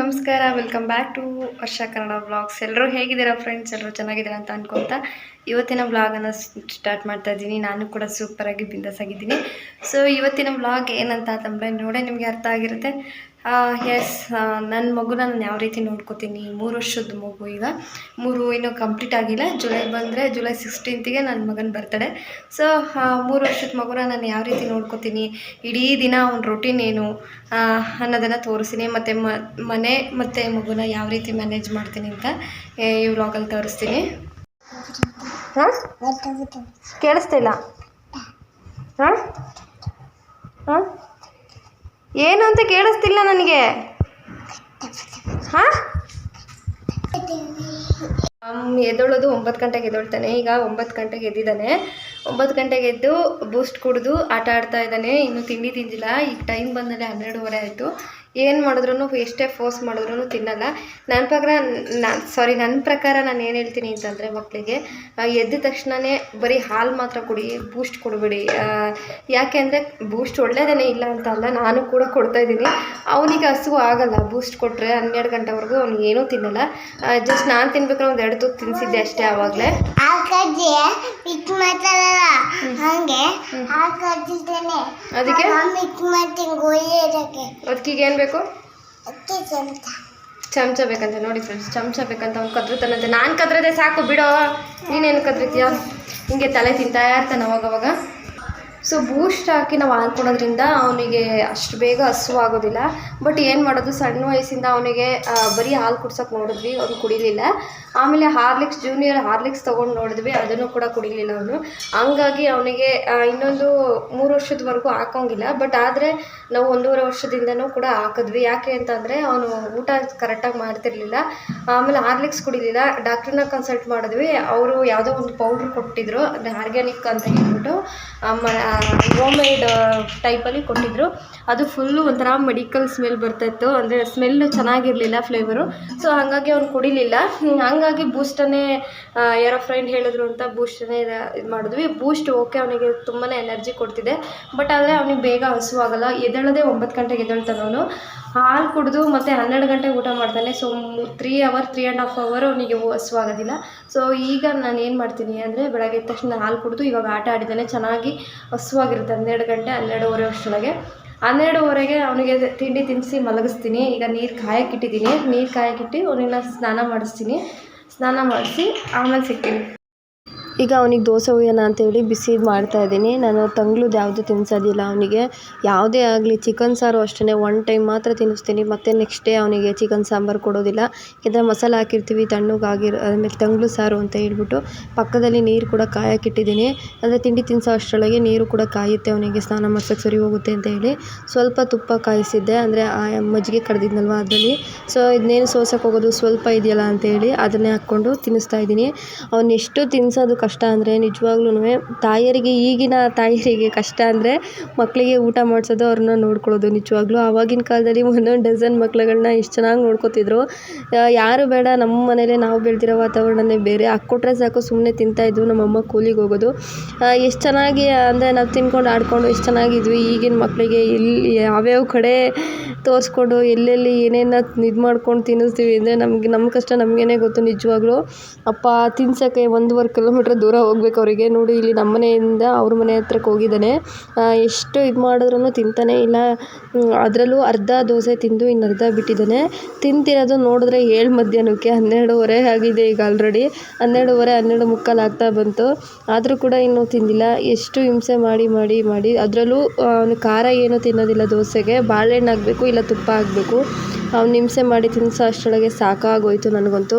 ನಮಸ್ಕಾರ welcome back to ವರ್ಷ Kannada blogs ಎಲ್ಲರೂ ಹೇಗಿದ್ದೀರಾ ಫ್ರೆಂಡ್ಸ್ ಎಲ್ಲರೂ ಚೆನ್ನಾಗಿದ್ದೀರಾ ಅಂತ ಅನ್ಕೊತಾ ಇವತ್ತಿನ ವ್ಲಾಗನ್ನು ಸ್ಟಾರ್ಟ್ ಮಾಡ್ತಾ ಇದ್ದೀನಿ. ನಾನು ಕೂಡ ಸೂಪರಾಗಿ ಬಿಂದಾಸ್ ಆಗಿದ್ದೀನಿ. ಸೊ ಇವತ್ತಿನ ಬ್ಲಾಗ್ ಏನಂತ ಅಂತಂದರೆ ನೋಡೇ ನಿಮಗೆ ಅರ್ಥ ಆಗಿರುತ್ತೆ. ಎಸ್ ನನ್ನ ಮಗುನ ನಾನು ಯಾವ ರೀತಿ ನೋಡ್ಕೋತೀನಿ? ಮೂರು ವರ್ಷದ ಮಗು ಈಗ. ಮೂರು ಇನ್ನೂ ಕಂಪ್ಲೀಟ್ ಆಗಿಲ್ಲ. ಜುಲೈ ಬಂದರೆ ಜುಲೈ ಸಿಕ್ಸ್ಟೀನ್ತಿಗೆ ನನ್ನ ಮಗನ ಬರ್ತಡೆ ಸೊ ಮೂರು ವರ್ಷದ ಮಗುನ ನಾನು ಯಾವ ರೀತಿ ನೋಡ್ಕೋತೀನಿ? ಇಡೀ ದಿನ ಅವ್ನ ರೊಟೀನ್ ಏನು? ಅನ್ನೋದನ್ನು ತೋರಿಸ್ತೀನಿ. ಮತ್ತು ಮನೆ ಮತ್ತು ಮಗುನ ಯಾವ ರೀತಿ ಮ್ಯಾನೇಜ್ ಮಾಡ್ತೀನಿ ಅಂತ ಈ ವ್ಲಾಗಲ್ಲಿ ತೋರಿಸ್ತೀನಿ. ಹಾಂ? ಕೇಳಿಸ್ತಾ ಇಲ್ಲ? ಹಾಂ? ಹಾಂ? ಏನು ಅಂತ ಕೇಳಿಸ್ತಿಲ್ಲ ನನಗೆ. ಹಾಂ? ಎದ್ದೊಳೋದು ಒಂಬತ್ತು ಗಂಟೆಗೆ ಎದ್ದೊಳ್ತಾನೆ. ಈಗ ಒಂಬತ್ತು ಗಂಟೆಗೆ ಎದ್ದಿದ್ದಾನೆ. ಒಂಬತ್ತು ಗಂಟೆಗೆ ಎದ್ದು ಬೂಸ್ಟ್ ಕುಡಿದು ಆಟ ಆಡ್ತಾ ಇದ್ದಾನೆ. ಇನ್ನು ತಿಂಡಿ ತಿಂದಿಲ್ಲ. ಈಗ ಟೈಮ್ ಬಂದಮೇಲೆ ಹನ್ನೆರಡುವರೆ ಆಯಿತು. ಏನು ಮಾಡಿದ್ರು ಎಷ್ಟೇ ಫೋರ್ಸ್ ಮಾಡಿದ್ರು ತಿನ್ನಲ್ಲ. ನನ್ನ ಪ್ರಕಾರ ನಾನು ಸಾರಿ ನನ್ನ ಪ್ರಕಾರ ನಾನು ಏನು ಹೇಳ್ತೀನಿ ಅಂತಂದರೆ ಮಕ್ಕಳಿಗೆ ಎದ್ದ ತಕ್ಷಣವೇ ಬರೀ ಹಾಲು ಮಾತ್ರ ಕುಡಿ ಬೂಸ್ಟ್ ಕೊಡಬೇಡಿ. ಯಾಕೆ ಅಂದರೆ ಬೂಸ್ಟ್ ಒಳ್ಳೇದೇನೆ ಇಲ್ಲ ಅಂತ ಅಲ್ಲ ನಾನು ಕೂಡ ಕೊಡ್ತಾ ಇದ್ದೀನಿ. ಅವನಿಗೆ ಹಸುವು ಆಗಲ್ಲ ಬೂಸ್ಟ್ ಕೊಟ್ಟರೆ ಹನ್ನೆರಡು ಗಂಟೆವರೆಗೂ ಅವ್ನಿಗೆ ಏನೂ ತಿನ್ನಲ್ಲ. ಜಸ್ಟ್ ನಾನು ತಿನ್ಬೇಕಾದ್ರೆ ಒಂದು ಎರಡು ತುತ್ತು ತಿನ್ನಿಸಿದ್ದೆ ಅಷ್ಟೇ ಆವಾಗಲೇ. ಅದಕ್ಕೆ? ಅದಕ್ಕೆ ಏನು ಬೇಕು? ಚಮಚ. ಬೇಕಂತೆ ನೋಡಿ ಫ್ರೆಂಡ್ಸ್ ಚಮಚ ಬೇಕಂತ ಅವ್ನು ಕದ್ರತಾನಂತೆ ನಾನು ಕದ್ರದೆ ಸಾಕು ಬಿಡೋ. ನೀನೇನು ಕದ್ರತೀಯ? ಹಿಂಗೆ ತಲೆ ತಿಂತಾ ಇರ್ತಾನೆ ಅವಾಗವಾಗ ಸೊ ಬೂಸ್ಟ್ ಹಾಕಿ ನಾವು ಹಾಲು ಕೊಡೋದ್ರಿಂದ ಅವನಿಗೆ ಅಷ್ಟು ಬೇಗ ಹಸುವಾಗೋದಿಲ್ಲ ಬಟ್ ಏನು ಮಾಡೋದು, ಸಣ್ಣ ವಯಸ್ಸಿಂದ ಅವನಿಗೆ ಬರೀ ಹಾಲು ಕುಡ್ಸೋಕೆ ನೋಡಿದ್ವಿ, ಅವ್ನು ಕುಡಿಲಿಲ್ಲ. ಆಮೇಲೆ ಹಾರ್ಲಿಕ್ಸ್ ಜೂನಿಯರ್ ಹಾರ್ಲಿಕ್ಸ್ ತೊಗೊಂಡು ನೋಡಿದ್ವಿ, ಅದನ್ನು ಕೂಡ ಕುಡಿಲಿಲ್ಲ ಅವನು. ಹಂಗಾಗಿ ಅವನಿಗೆ ಇನ್ನೊಂದು ಮೂರು ವರ್ಷದವರೆಗೂ ಹಾಕೋಂಗಿಲ್ಲ. ಬಟ್ ಆದರೆ ನಾವು ಒಂದೂವರೆ ವರ್ಷದಿಂದನೂ ಕೂಡ ಹಾಕಿದ್ವಿ. ಯಾಕೆ ಅಂತಂದರೆ ಅವನು ಊಟ ಕರೆಕ್ಟಾಗಿ ಮಾಡ್ತಿರ್ಲಿಲ್ಲ. ಆಮೇಲೆ ಹಾರ್ಲಿಕ್ಸ್ ಕುಡಿಲಿಲ್ಲ. ಡಾಕ್ಟ್ರನ್ನ ಕನ್ಸಲ್ಟ್ ಮಾಡಿದ್ವಿ. ಅವರು ಯಾವುದೋ ಒಂದು ಪೌಡ್ರ್ ಕೊಟ್ಟಿದ್ರು ಅಂದರೆ ಆರ್ಗ್ಯಾನಿಕ್ ಅಂತ ಹೇಳ್ಬಿಟ್ಟು ಹೋಮ್ ಮೇಡ್ ಟೈಪಲ್ಲಿ ಕೊಟ್ಟಿದ್ರು. ಅದು ಫುಲ್ಲು ಒಂಥರ ಮೆಡಿಕಲ್ ಸ್ಮೆಲ್ ಬರ್ತಾಯಿತ್ತು ಅಂದರೆ ಸ್ಮೆಲ್ಲು ಚೆನ್ನಾಗಿರಲಿಲ್ಲ ಫ್ಲೇವರು ಸೊ ಹಾಗಾಗಿ ಅವ್ನು ಕುಡಿಲಿಲ್ಲ. ಹಾಗಾಗಿ ಹಂಗಾಗಿ ಬೂಸ್ಟನ್ನೇ ಯಾರೋ ಫ್ರೆಂಡ್ ಹೇಳಿದ್ರು ಅಂತ ಬೂಸ್ಟನ್ನೇ ಇದು ಮಾಡಿದ್ವಿ. ಬೂಸ್ಟ್ ಓಕೆ ಅವನಿಗೆ ತುಂಬಾ ಎನರ್ಜಿ ಕೊಡ್ತಿದೆ. ಬಟ್ ಆದರೆ ಅವನಿಗೆ ಬೇಗ ಹಸುವಾಗಲ್ಲ. ಎದ್ದೇಳೋದೇ ಒಂಬತ್ತು ಗಂಟೆಗೆ ಎದ್ದೇಳ್ತಾನೆ ಅವನು. ಹಾಲು ಕುಡಿದು ಮತ್ತು ಹನ್ನೆರಡು ಗಂಟೆ ಊಟ ಮಾಡ್ತಾನೆ. So three hour three and half hour ಅವನಿಗೆ ಹಸುವಾಗೋದಿಲ್ಲ ಸೊ ಈಗ ನಾನು ಏನು ಮಾಡ್ತೀನಿ ಅಂದರೆ ಬೆಳಗ್ಗೆ ಎದ್ದ ತಕ್ಷಣ ಹಾಲು ಕುಡಿದು ಇವಾಗ ಆಟ ಆಡಿದ್ದಾನೆ. ಚೆನ್ನಾಗಿ ಹಸುವಾಗಿರುತ್ತೆ ಹನ್ನೆರಡು ಗಂಟೆ ಹನ್ನೆರಡುವರೆ ವರ್ಷದೊಳಗೆ ಹನ್ನೆರಡುವರೆಗೆ ಅವನಿಗೆ ತಿಂಡಿ ತಿನ್ನಿಸಿ ಮಲಗಿಸ್ತೀನಿ. ಈಗ ನೀರು ಕಾಯಕ್ಕಿಟ್ಟಿದ್ದೀನಿ ನೀರು ಕಾಯಕ್ಕಿಟ್ಟು ಅವನಿಗೆ ಸ್ನಾನ ಮಾಡಿಸ್ತೀನಿ. ಸ್ನಾನ ಮಾಡಿಸಿ ಆಮೇಲೆ ಸಿಗ್ತೀನಿ. ಈಗ ಅವ್ನಿಗೆ ದೋಸೆ ಹುಯ್ಯೋಣ ಅಂತೇಳಿ ಬಿಸಿ ಮಾಡ್ತಾ ಇದ್ದೀನಿ. ನಾನು ತಂಗ್ಳದ್ದು ಯಾವುದು ತಿನ್ಸೋದಿಲ್ಲ ಅವನಿಗೆ. ಯಾವುದೇ ಆಗಲಿ ಚಿಕನ್ ಸಾರು ಅಷ್ಟೇ ಒನ್ ಟೈಮ್ ಮಾತ್ರ ತಿನ್ನಿಸ್ತೀನಿ. ಮತ್ತು ನೆಕ್ಸ್ಟ್ ಡೇ ಅವನಿಗೆ ಚಿಕನ್ ಸಾಂಬಾರು ಕೊಡೋದಿಲ್ಲ. ಯಾಕೆಂದರೆ ಮಸಾಲೆ ಹಾಕಿರ್ತೀವಿ ತಣ್ಣಗಾಗಿರೋ ಆಮೇಲೆ ತಂಗ್ಳು ಸಾರು ಅಂತ ಹೇಳ್ಬಿಟ್ಟು ಪಕ್ಕದಲ್ಲಿ ನೀರು ಕೂಡ ಕಾಯೋಕ್ಕಿಟ್ಟಿದ್ದೀನಿ ಅಂದರೆ ತಿಂಡಿ ತಿನ್ನಿಸೋ ಅಷ್ಟರೊಳಗೆ ನೀರು ಕೂಡ ಕಾಯುತ್ತೆ ಅವನಿಗೆ. ಸ್ನಾನ ಮಾಡ್ಸೋಕ್ಕೆ ಸರಿ ಹೋಗುತ್ತೆ ಅಂತ ಹೇಳಿ. ಸ್ವಲ್ಪ ತುಪ್ಪ ಕಾಯಿಸಿದ್ದೆ. ಅಂದರೆ ಆ ಮಜ್ಜಿಗೆ ಕಡ್ದಿದ್ನಲ್ವ ಅದರಲ್ಲಿ. ಸೊ ಇದನ್ನೇನು ಸೋಸೋಕೆ ಹೋಗೋದು ಸ್ವಲ್ಪ ಇದೆಯಲ್ಲ ಅಂತೇಳಿ ಅದನ್ನೇ ಹಾಕ್ಕೊಂಡು ತಿನ್ನಿಸ್ತಾ ಇದ್ದೀನಿ. ಅವನ್ನೆಷ್ಟು ತಿನ್ನಿಸೋದು ಕಷ್ಟ ಅಂದರೆ ನಿಜವಾಗ್ಲೂ ತಾಯಿಯರಿಗೆ, ಈಗಿನ ತಾಯಿಯರಿಗೆ ಕಷ್ಟ ಅಂದರೆ ಮಕ್ಕಳಿಗೆ ಊಟ ಮಾಡಿಸೋದು ಅವ್ರನ್ನ ನೋಡ್ಕೊಳ್ಳೋದು ನಿಜವಾಗ್ಲೂ. ಆವಾಗಿನ ಕಾಲದಲ್ಲಿ ಒಂದೊಂದು ಡಝನ್ ಮಕ್ಳುಗಳನ್ನ ಎಷ್ಟು ಚೆನ್ನಾಗಿ ನೋಡ್ಕೊತಿದ್ರು. ಯಾರು ಬೇಡ ನಮ್ಮ ಮನೇಲೆ ನಾವು ಬೆಳೆದಿರೋ ವಾತಾವರಣನೇ ಬೇರೆ. ಹಾಕ್ಕೊಟ್ರೆ ಸಾಕು ಸುಮ್ಮನೆ ತಿಂತಾಯಿದ್ವು ನಮ್ಮಮ್ಮ ಕೂಲಿಗೆ ಹೋಗೋದು. ಎಷ್ಟು ಚೆನ್ನಾಗಿ ಅಂದರೆ ನಾವು ತಿನ್ಕೊಂಡು ಆಡ್ಕೊಂಡು ಎಷ್ಟು ಚೆನ್ನಾಗಿದ್ವಿ ಈಗಿನ ಮಕ್ಕಳಿಗೆ ಎಲ್ಲಿ ಯಾವ್ಯಾವ ಕಡೆ ತೋರಿಸ್ಕೊಂಡು ಎಲ್ಲೆಲ್ಲಿ ಏನೇನು ಇದು ಮಾಡ್ಕೊಂಡು ತಿನ್ನಿಸ್ತೀವಿ ಅಂದರೆ ನಮಗೆ ನಮ್ಮ ಕಷ್ಟ ನಮಗೇನೆ ಗೊತ್ತು ನಿಜವಾಗ್ಲೂ. ಅಪ್ಪ ತಿನ್ಸೋಕ್ಕೆ ಒಂದೂವರೆ ಕಿಲೋಮೀಟ್ರ್ ದೂರ ಹೋಗ್ಬೇಕು ಅವರಿಗೆ. ನೋಡಿ, ಇಲ್ಲಿ ನಮ್ಮ ಮನೆಯಿಂದ ಅವ್ರ ಮನೆ ಹತ್ರಕ್ಕೆ ಹೋಗಿದ್ದಾನೆ. ಎಷ್ಟು ಇದು ಮಾಡಿದ್ರೂ ತಿಂತಾನೆ ಇಲ್ಲ. ಅದರಲ್ಲೂ ಅರ್ಧ ದೋಸೆ ತಿಂದು ಇನ್ನು ಅರ್ಧ ಬಿಟ್ಟಿದ್ದಾನೆ. ತಿಂತಿರೋದು ನೋಡಿದ್ರೆ ಏಳು ಮಧ್ಯಾಹ್ನಕ್ಕೆ, ಹನ್ನೆರಡೂವರೆ ಆಗಿದೆ ಈಗ ಆಲ್ರೆಡಿ ಹನ್ನೆರಡೂವರೆ, ಹನ್ನೆರಡು ಮುಕ್ಕಾಲು ಆಗ್ತಾ ಬಂತು. ಆದರೂ ಕೂಡ ಇನ್ನೂ ತಿಂದಿಲ್ಲ. ಎಷ್ಟು ಹಿಂಸೆ ಮಾಡಿ ಮಾಡಿ ಮಾಡಿ. ಅದರಲ್ಲೂ ಅವನು ಖಾರ ಏನೂ ತಿನ್ನೋದಿಲ್ಲ ದೋಸೆಗೆ. ಬಾಳೆಹಣ್ಣು ಆಗಬೇಕು ಇಲ್ಲ ತುಪ್ಪ ಆಗಬೇಕು ಅವ್ನು ಹಿಂಸೆ ಮಾಡಿ ತಿನ್ನಿಸೋ ಅಷ್ಟರೊಳಗೆ ಸಾಕಾಗೋಯಿತು ನನಗಂತೂ.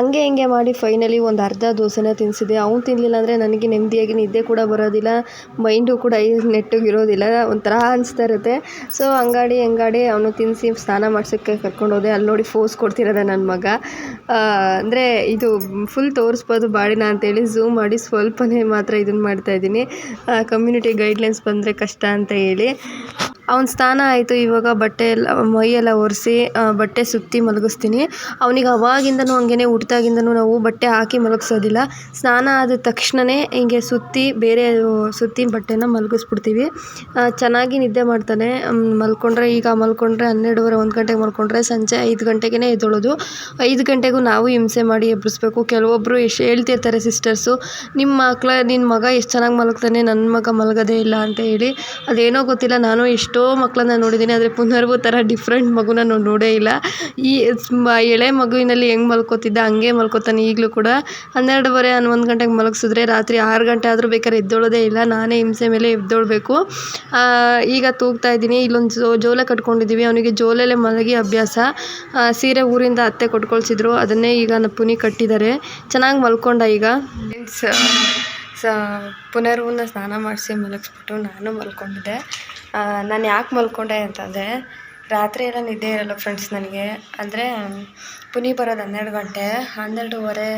ಹಂಗೆ ಹಿಂಗೆ ಮಾಡಿ ಫೈನಲಿ ಒಂದು ಅರ್ಧ ದೋಸೆನ ತಿನ್ನಿಸಿದೆ ಅವ್ನು ತಿನ್ನಲಿಲ್ಲ ಅಂದರೆ ನನಗೆ ನೆಮ್ಮದಿಯಾಗಿ ನಿದ್ದೆ ಕೂಡ ಬರೋದಿಲ್ಲ ಮೈಂಡು ಕೂಡ ನೆಟ್ಟಗಿರೋದಿಲ್ಲ ಒಂಥರ ಅನಿಸ್ತಾ ಇರುತ್ತೆ. ಸೊ ಹಂಗಾಡಿ ಹಂಗಾಡಿ ಅವನು ತಿನ್ನಿಸಿ ಸ್ನಾನ ಮಾಡ್ಸೋಕ್ಕೆ ಕರ್ಕೊಂಡೋದೆ ಅಲ್ಲಿ ನೋಡಿ ಫೋಸ್ ಕೊಡ್ತಿರೋದ ನನ್ನ ಮಗ. ಅಂದರೆ ಇದು ಫುಲ್ ತೋರಿಸ್ಬೋದು ಬಾಡಿನ ಅಂತೇಳಿ ಝೂಮ್ ಮಾಡಿ ಸ್ವಲ್ಪನೇ ಮಾತ್ರ ಇದನ್ನು ಮಾಡ್ತಾಯಿದ್ದೀನಿ ಕಮ್ಯುನಿಟಿ ಗೈಡ್ಲೈನ್ಸ್ ಬಂದರೆ ಕಷ್ಟ ಅಂತ ಹೇಳಿ. ಅವ್ನ ಸ್ನಾನ ಆಯಿತು, ಇವಾಗ ಬಟ್ಟೆ ಎಲ್ಲ, ಮೈಯೆಲ್ಲ ಒರೆಸಿ ಬಟ್ಟೆ ಸುತ್ತಿ ಮಲಗಿಸ್ತೀನಿ. ಅವ್ನಿಗೆ ಅವಾಗಿಂದಲೂ ಹಂಗೆ ಹುಟ್ದಾಗಿಂದಲೂ ನಾವು ಬಟ್ಟೆ ಹಾಕಿ ಮಲಗಿಸೋದಿಲ್ಲ. ಸ್ನಾನ ಆದ ತಕ್ಷಣವೇ ಹಿಂಗೆ ಸುತ್ತಿ, ಬೇರೆ ಸುತ್ತಿ ಬಟ್ಟೆನ ಮಲಗಿಸ್ಬಿಡ್ತೀವಿ. ಚೆನ್ನಾಗಿ ನಿದ್ದೆ ಮಾಡ್ತಾನೆ. ಮಲ್ಕೊಂಡ್ರೆ ಈಗ ಮಲ್ಕೊಂಡ್ರೆ ಹನ್ನೆರಡುವರೆ, ಒಂದು ಗಂಟೆಗೆ ಮಲ್ಕೊಂಡ್ರೆ ಸಂಜೆ ಐದು ಗಂಟೆಗೆ ಎದ್ದೊಳೋದು. ಐದು ಗಂಟೆಗೂ ನಾವು ಹಿಂಸೆ ಮಾಡಿ ಎಬ್ಬಿಸ್ಬೇಕು. ಕೆಲವೊಬ್ಬರು ಎಷ್ಟು ಹೇಳ್ತಿರ್ತಾರೆ ಸಿಸ್ಟರ್ಸು ನಿಮ್ಮ ಮಕ್ಳ ನಿನ್ನ ಮಗ ಎಷ್ಟು ಚೆನ್ನಾಗಿ ಮಲಗ್ತಾನೆ ನನ್ನ ಮಗ ಮಲಗೋದೇ ಇಲ್ಲ ಅಂತ ಹೇಳಿ. ಅದೇನೋ ಗೊತ್ತಿಲ್ಲ, ನಾನು ಎಷ್ಟೋ ಮಕ್ಕಳನ್ನ ನೋಡಿದ್ದೀನಿ ಆದರೆ ಪುನರ್ವು ಥರ ಡಿಫ್ರೆಂಟ್ ಮಗುನ ನಾನು ನೋಡೇ ಇಲ್ಲ. ಈ ಎಳೆ ಮಗುವಿನಲ್ಲಿ ಹೆಂಗೆ ಮಲ್ಕೋತಿದ್ದ, ಹಂಗೆ ಮಲ್ಕೋತಾನೆ ಈಗಲೂ ಕೂಡ. ಹನ್ನೆರಡುವರೆ ಹನ್ನೊಂದು ಗಂಟೆಗೆ ಮಲಗಿಸಿದ್ರೆ ರಾತ್ರಿ ಆರು ಗಂಟೆ ಆದರೂ ಬೇಕಾದ್ರೆ ಎದ್ದೊಳೋದೇ ಇಲ್ಲ, ನಾನೇ ಹಿಂಸೆ ಮೇಲೆ ಎದ್ದೊಳ್ಬೇಕು. ಈಗ ತೂಗ್ತಾ ಇದ್ದೀನಿ, ಇಲ್ಲೊಂದು ಜೋ, ಜೋಲೆ ಕಟ್ಕೊಂಡಿದ್ದೀವಿ ಅವನಿಗೆ ಜೋಲೆಲೆ ಮಲಗಿ ಅಭ್ಯಾಸ. ಸೀರೆ ಊರಿಂದ ಅತ್ತೆ ಕೊಟ್ಕೊಳ್ಸಿದ್ರು, ಅದನ್ನೇ ಈಗ ಪುನಿ ಕಟ್ಟಿದ್ದಾರೆ ಚೆನ್ನಾಗಿ ಮಲ್ಕೊಂಡ ಈಗ. ಸ ಪುನರ್ವನ್ನ ಸ್ನಾನ ಮಾಡಿಸಿ ಮಲಗಿಸ್ಬಿಟ್ಟು ನಾನು ಮಲ್ಕೊಂಡಿದ್ದೆ. ನಾನು ಯಾಕೆ ಮಲ್ಕೊಂಡೆ ಅಂತಂದರೆ, ರಾತ್ರಿ ಎಲ್ಲ ನಿದ್ದೆ ಇರಲ್ಲ ಫ್ರೆಂಡ್ಸ್ ನನಗೆ. ಅಂದರೆ ಪುನಿ ಬರೋದು ಹನ್ನೆರಡು ಗಂಟೆ, ಹನ್ನೆರಡೂವರೆ,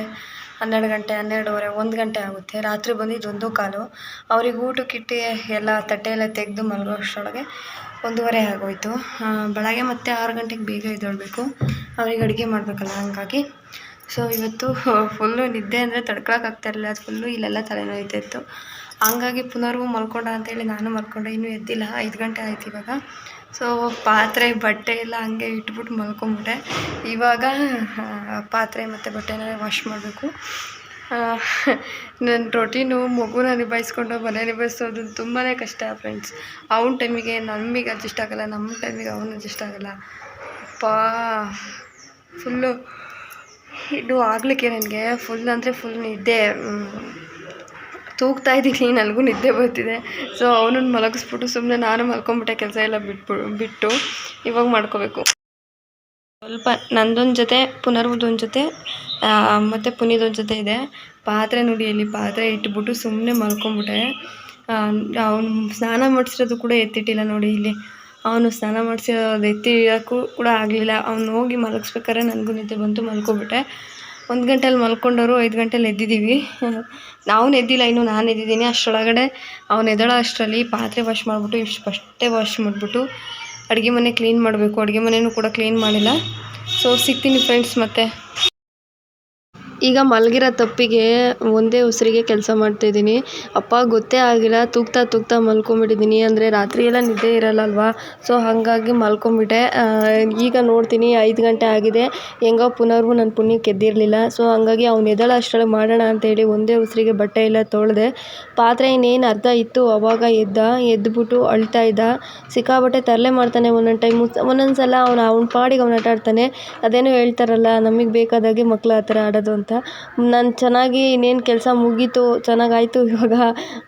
ಹನ್ನೆರಡು ಗಂಟೆ, ಹನ್ನೆರಡೂವರೆ, ಒಂದು ಗಂಟೆ ಆಗುತ್ತೆ. ರಾತ್ರಿ ಬಂದಿದ್ದು ಒಂದು ಕಾಲು. ಅವ್ರಿಗೆ ಊಟಕ್ಕಿಟ್ಟು ಎಲ್ಲ ತಟ್ಟೆ ಎಲ್ಲ ತೆಗೆದು ಮಲಗೋ ಅಷ್ಟರೊಳಗೆ ಒಂದೂವರೆ ಆಗೋಯ್ತು. ಬೆಳಗ್ಗೆ ಮತ್ತೆ ಆರು ಗಂಟೆಗೆ ಬೇಗ ಎದ್ದೇಳಬೇಕು. ಅವ್ರಿಗೆ ಅಡುಗೆ ಮಾಡಬೇಕಲ್ಲ ಹಂಗಾಗಿ. ಸೊ ಇವತ್ತು ಫುಲ್ಲು ನಿದ್ದೆ ಅಂದರೆ ತಡ್ಕೊಳಕ್ಕಾಗ್ತಾ ಇರಲಿಲ್ಲ. ಅದು ಫುಲ್ಲು ಇಲ್ಲೆಲ್ಲ ತಲೆನೋಯ್ತಾ ಇತ್ತು. ಹಂಗಾಗಿ ಪುನರ್ವು ಮಲ್ಕೊಂಡ ಅಂತೇಳಿ ನಾನು ಮಲ್ಕೊಂಡೆ. ಇನ್ನೂ ಎದ್ದಿಲ್ಲ. ಐದು ಗಂಟೆ ಆಯ್ತು ಇವಾಗ. ಸೊ ಪಾತ್ರೆ, ಬಟ್ಟೆ ಎಲ್ಲ ಹಂಗೆ ಇಟ್ಬಿಟ್ಟು ಮಲ್ಕೊಂಬಿಟ್ಟೆ. ಇವಾಗ ಪಾತ್ರೆ ಮತ್ತು ಬಟ್ಟೆನ ವಾಶ್ ಮಾಡಬೇಕು. ನನ್ನ ರೊಟೀನು ಮಗುನ ನಿಭಾಯಿಸ್ಕೊಂಡು ಮನೆ ನಿಭಾಯಿಸೋದು ತುಂಬಾ ಕಷ್ಟ ಫ್ರೆಂಡ್ಸ್ ಅವನ ಟೈಮಿಗೆ ನಮಗೆ ಅಡ್ಜಸ್ಟ್ ಆಗೋಲ್ಲ. ನಮ್ಮ ಟೈಮಿಗೆ ಅವನು ಅಡ್ಜಸ್ಟ್ ಆಗೋಲ್ಲ. ಪಾ ಫುಲ್ಲು ಇದು ಆಗಲಿಕ್ಕೆ ನನಗೆ ಫುಲ್ ಅಂದರೆ ಫುಲ್ ನಿದ್ದೆ. ತೂಗ್ತಾ ಇದ್ದೀನಿ, ನನಗೂ ನಿದ್ದೆ ಬರ್ತಿದೆ. ಸೊ ಅವನನ್ನು ಮಲಗಿಸ್ಬಿಟ್ಟು ಸುಮ್ಮನೆ ನಾನು ಮಲ್ಕೊಂಬಿಟ್ಟೆ, ಕೆಲಸ ಎಲ್ಲ ಬಿಟ್ಬಿ, ಬಿಟ್ಟು ಇವಾಗ ಮಾಡ್ಕೋಬೇಕು. ಸ್ವಲ್ಪ ನಂದೊಂದು ಜೊತೆ ಪುನರ್ವದೊಂದು ಜೊತೆ ಮತ್ತು ಪುನೀದೊಂದು ಜೊತೆ ಇದೆ. ಪಾತ್ರೆ ನೋಡಿ, ಇಲ್ಲಿ ಪಾತ್ರೆ ಇಟ್ಬಿಟ್ಟು ಸುಮ್ಮನೆ ಮಲ್ಕೊಂಬಿಟ್ಟೆ. ಅವನು ಸ್ನಾನ ಮಾಡಿಸಿರೋದು ಕೂಡ ಎತ್ತಿಟ್ಟಿಲ್ಲ ನೋಡಿ ಇಲ್ಲಿ. ಅವನು ಸ್ನಾನ ಮಾಡಿಸಿರೋದು ಎತ್ತಿಡೋಕ್ಕೂ ಕೂಡ ಆಗಲಿಲ್ಲ. ಅವನು ಹೋಗಿ ಮಲಗಿಸ್ಬೇಕಾದ್ರೆ ನನಗೂ ನಿದ್ದೆ ಬಂತು, ಮಲ್ಕೊಬಿಟ್ಟೆ. ಒಂದು ಗಂಟೆಲಿ ಮಲ್ಕೊಂಡವರು ಐದು ಗಂಟೆಲಿ ಎದ್ದಿದ್ದೀವಿ ನಾವು ಎದ್ದಿಲ್ಲ ಇನ್ನು ನಾನು ಎದ್ದಿದ್ದೀನಿ ಅಷ್ಟರೊಳಗಡೆ ಅವ್ನು ಎದ್ದಳ ಅಷ್ಟರಲ್ಲಿ ಪಾತ್ರೆ ವಾಶ್ ಮಾಡಿಬಿಟ್ಟು, ಇಷ್ಟು ಫಸ್ಟೇ ವಾಶ್ ಮಾಡಿಬಿಟ್ಟು ಅಡುಗೆ ಮನೆ ಕ್ಲೀನ್ ಮಾಡಬೇಕು. ಅಡುಗೆ ಮನೆಯೂ ಕೂಡ ಕ್ಲೀನ್ ಮಾಡಿಲ್ಲ. ಸೊ ಸಿಗ್ತೀನಿ ಫ್ರೆಂಡ್ಸ್ ಮತ್ತೆ. ಈಗ ಮಲಗಿರೋ ತಪ್ಪಿಗೆ ಒಂದೇ ಉಸಿರಿಗೆ ಕೆಲಸ ಮಾಡ್ತಾಯಿದ್ದೀನಿ ಅಪ್ಪ ಗೊತ್ತೇ ಆಗಿಲ್ಲ, ತೂಗ್ತಾ ತೂಗ್ತಾ ಮಲ್ಕೊಂಬಿಟ್ಟಿದ್ದೀನಿ ಅಂದರೆ ರಾತ್ರಿ ಎಲ್ಲ ನಿದ್ದೆ ಇರಲ್ಲ ಅಲ್ವಾ ಸೊ ಹಾಗಾಗಿ ಮಲ್ಕೊಂಬಿಟ್ಟೆ ಈಗ ನೋಡ್ತೀನಿ, ಐದು ಗಂಟೆ ಆಗಿದೆ. ಹೆಂಗೋ ಪುನರ್ವು ನನ್ನ ಪುಣ್ಯಕ್ಕೆ ಎದ್ದಿರಲಿಲ್ಲ ಸೊ ಹಾಗಾಗಿ ಅವ್ನು ಎದ್ದೇಳೋ ಅಷ್ಟರೊಳಗೆ ಮಾಡೋಣ ಅಂತೇಳಿ ಒಂದೇ ಉಸಿರಿಗೆ ಬಟ್ಟೆ ಎಲ್ಲ ತೊಳೆದೆ. ಪಾತ್ರೆ ಇನ್ನೇನು ಅರ್ಧ ಇತ್ತು, ಅವಾಗ ಎದ್ದ ಎದ್ದುಬಿಟ್ಟು ಅಳ್ತಾ ಇದ್ದ. ಸಿಕ್ಕಾಬಟ್ಟೆ ತರಲೆ ಮಾಡ್ತಾನೆ ಒಂದೊಂದು ಟೈಮು ಒಂದೊಂದು ಸಲ ಅವನು, ಅವ್ನ ಪಾಡಿಗೆ ಅವ್ನು ಆಟ ಆಡ್ತಾನೆ ಅದೇನೋ ಹೇಳ್ತಾರಲ್ಲ, ನಮಗೆ ಬೇಕಾದಾಗೆ ಮಕ್ಳು ಆ ಥರ ಆಡೋದು ಅಂತ. ನಾನು ಚೆನ್ನಾಗಿ ಇನ್ನೇನು ಕೆಲಸ ಮುಗೀತು, ಚೆನ್ನಾಗಾಯ್ತು ಇವಾಗ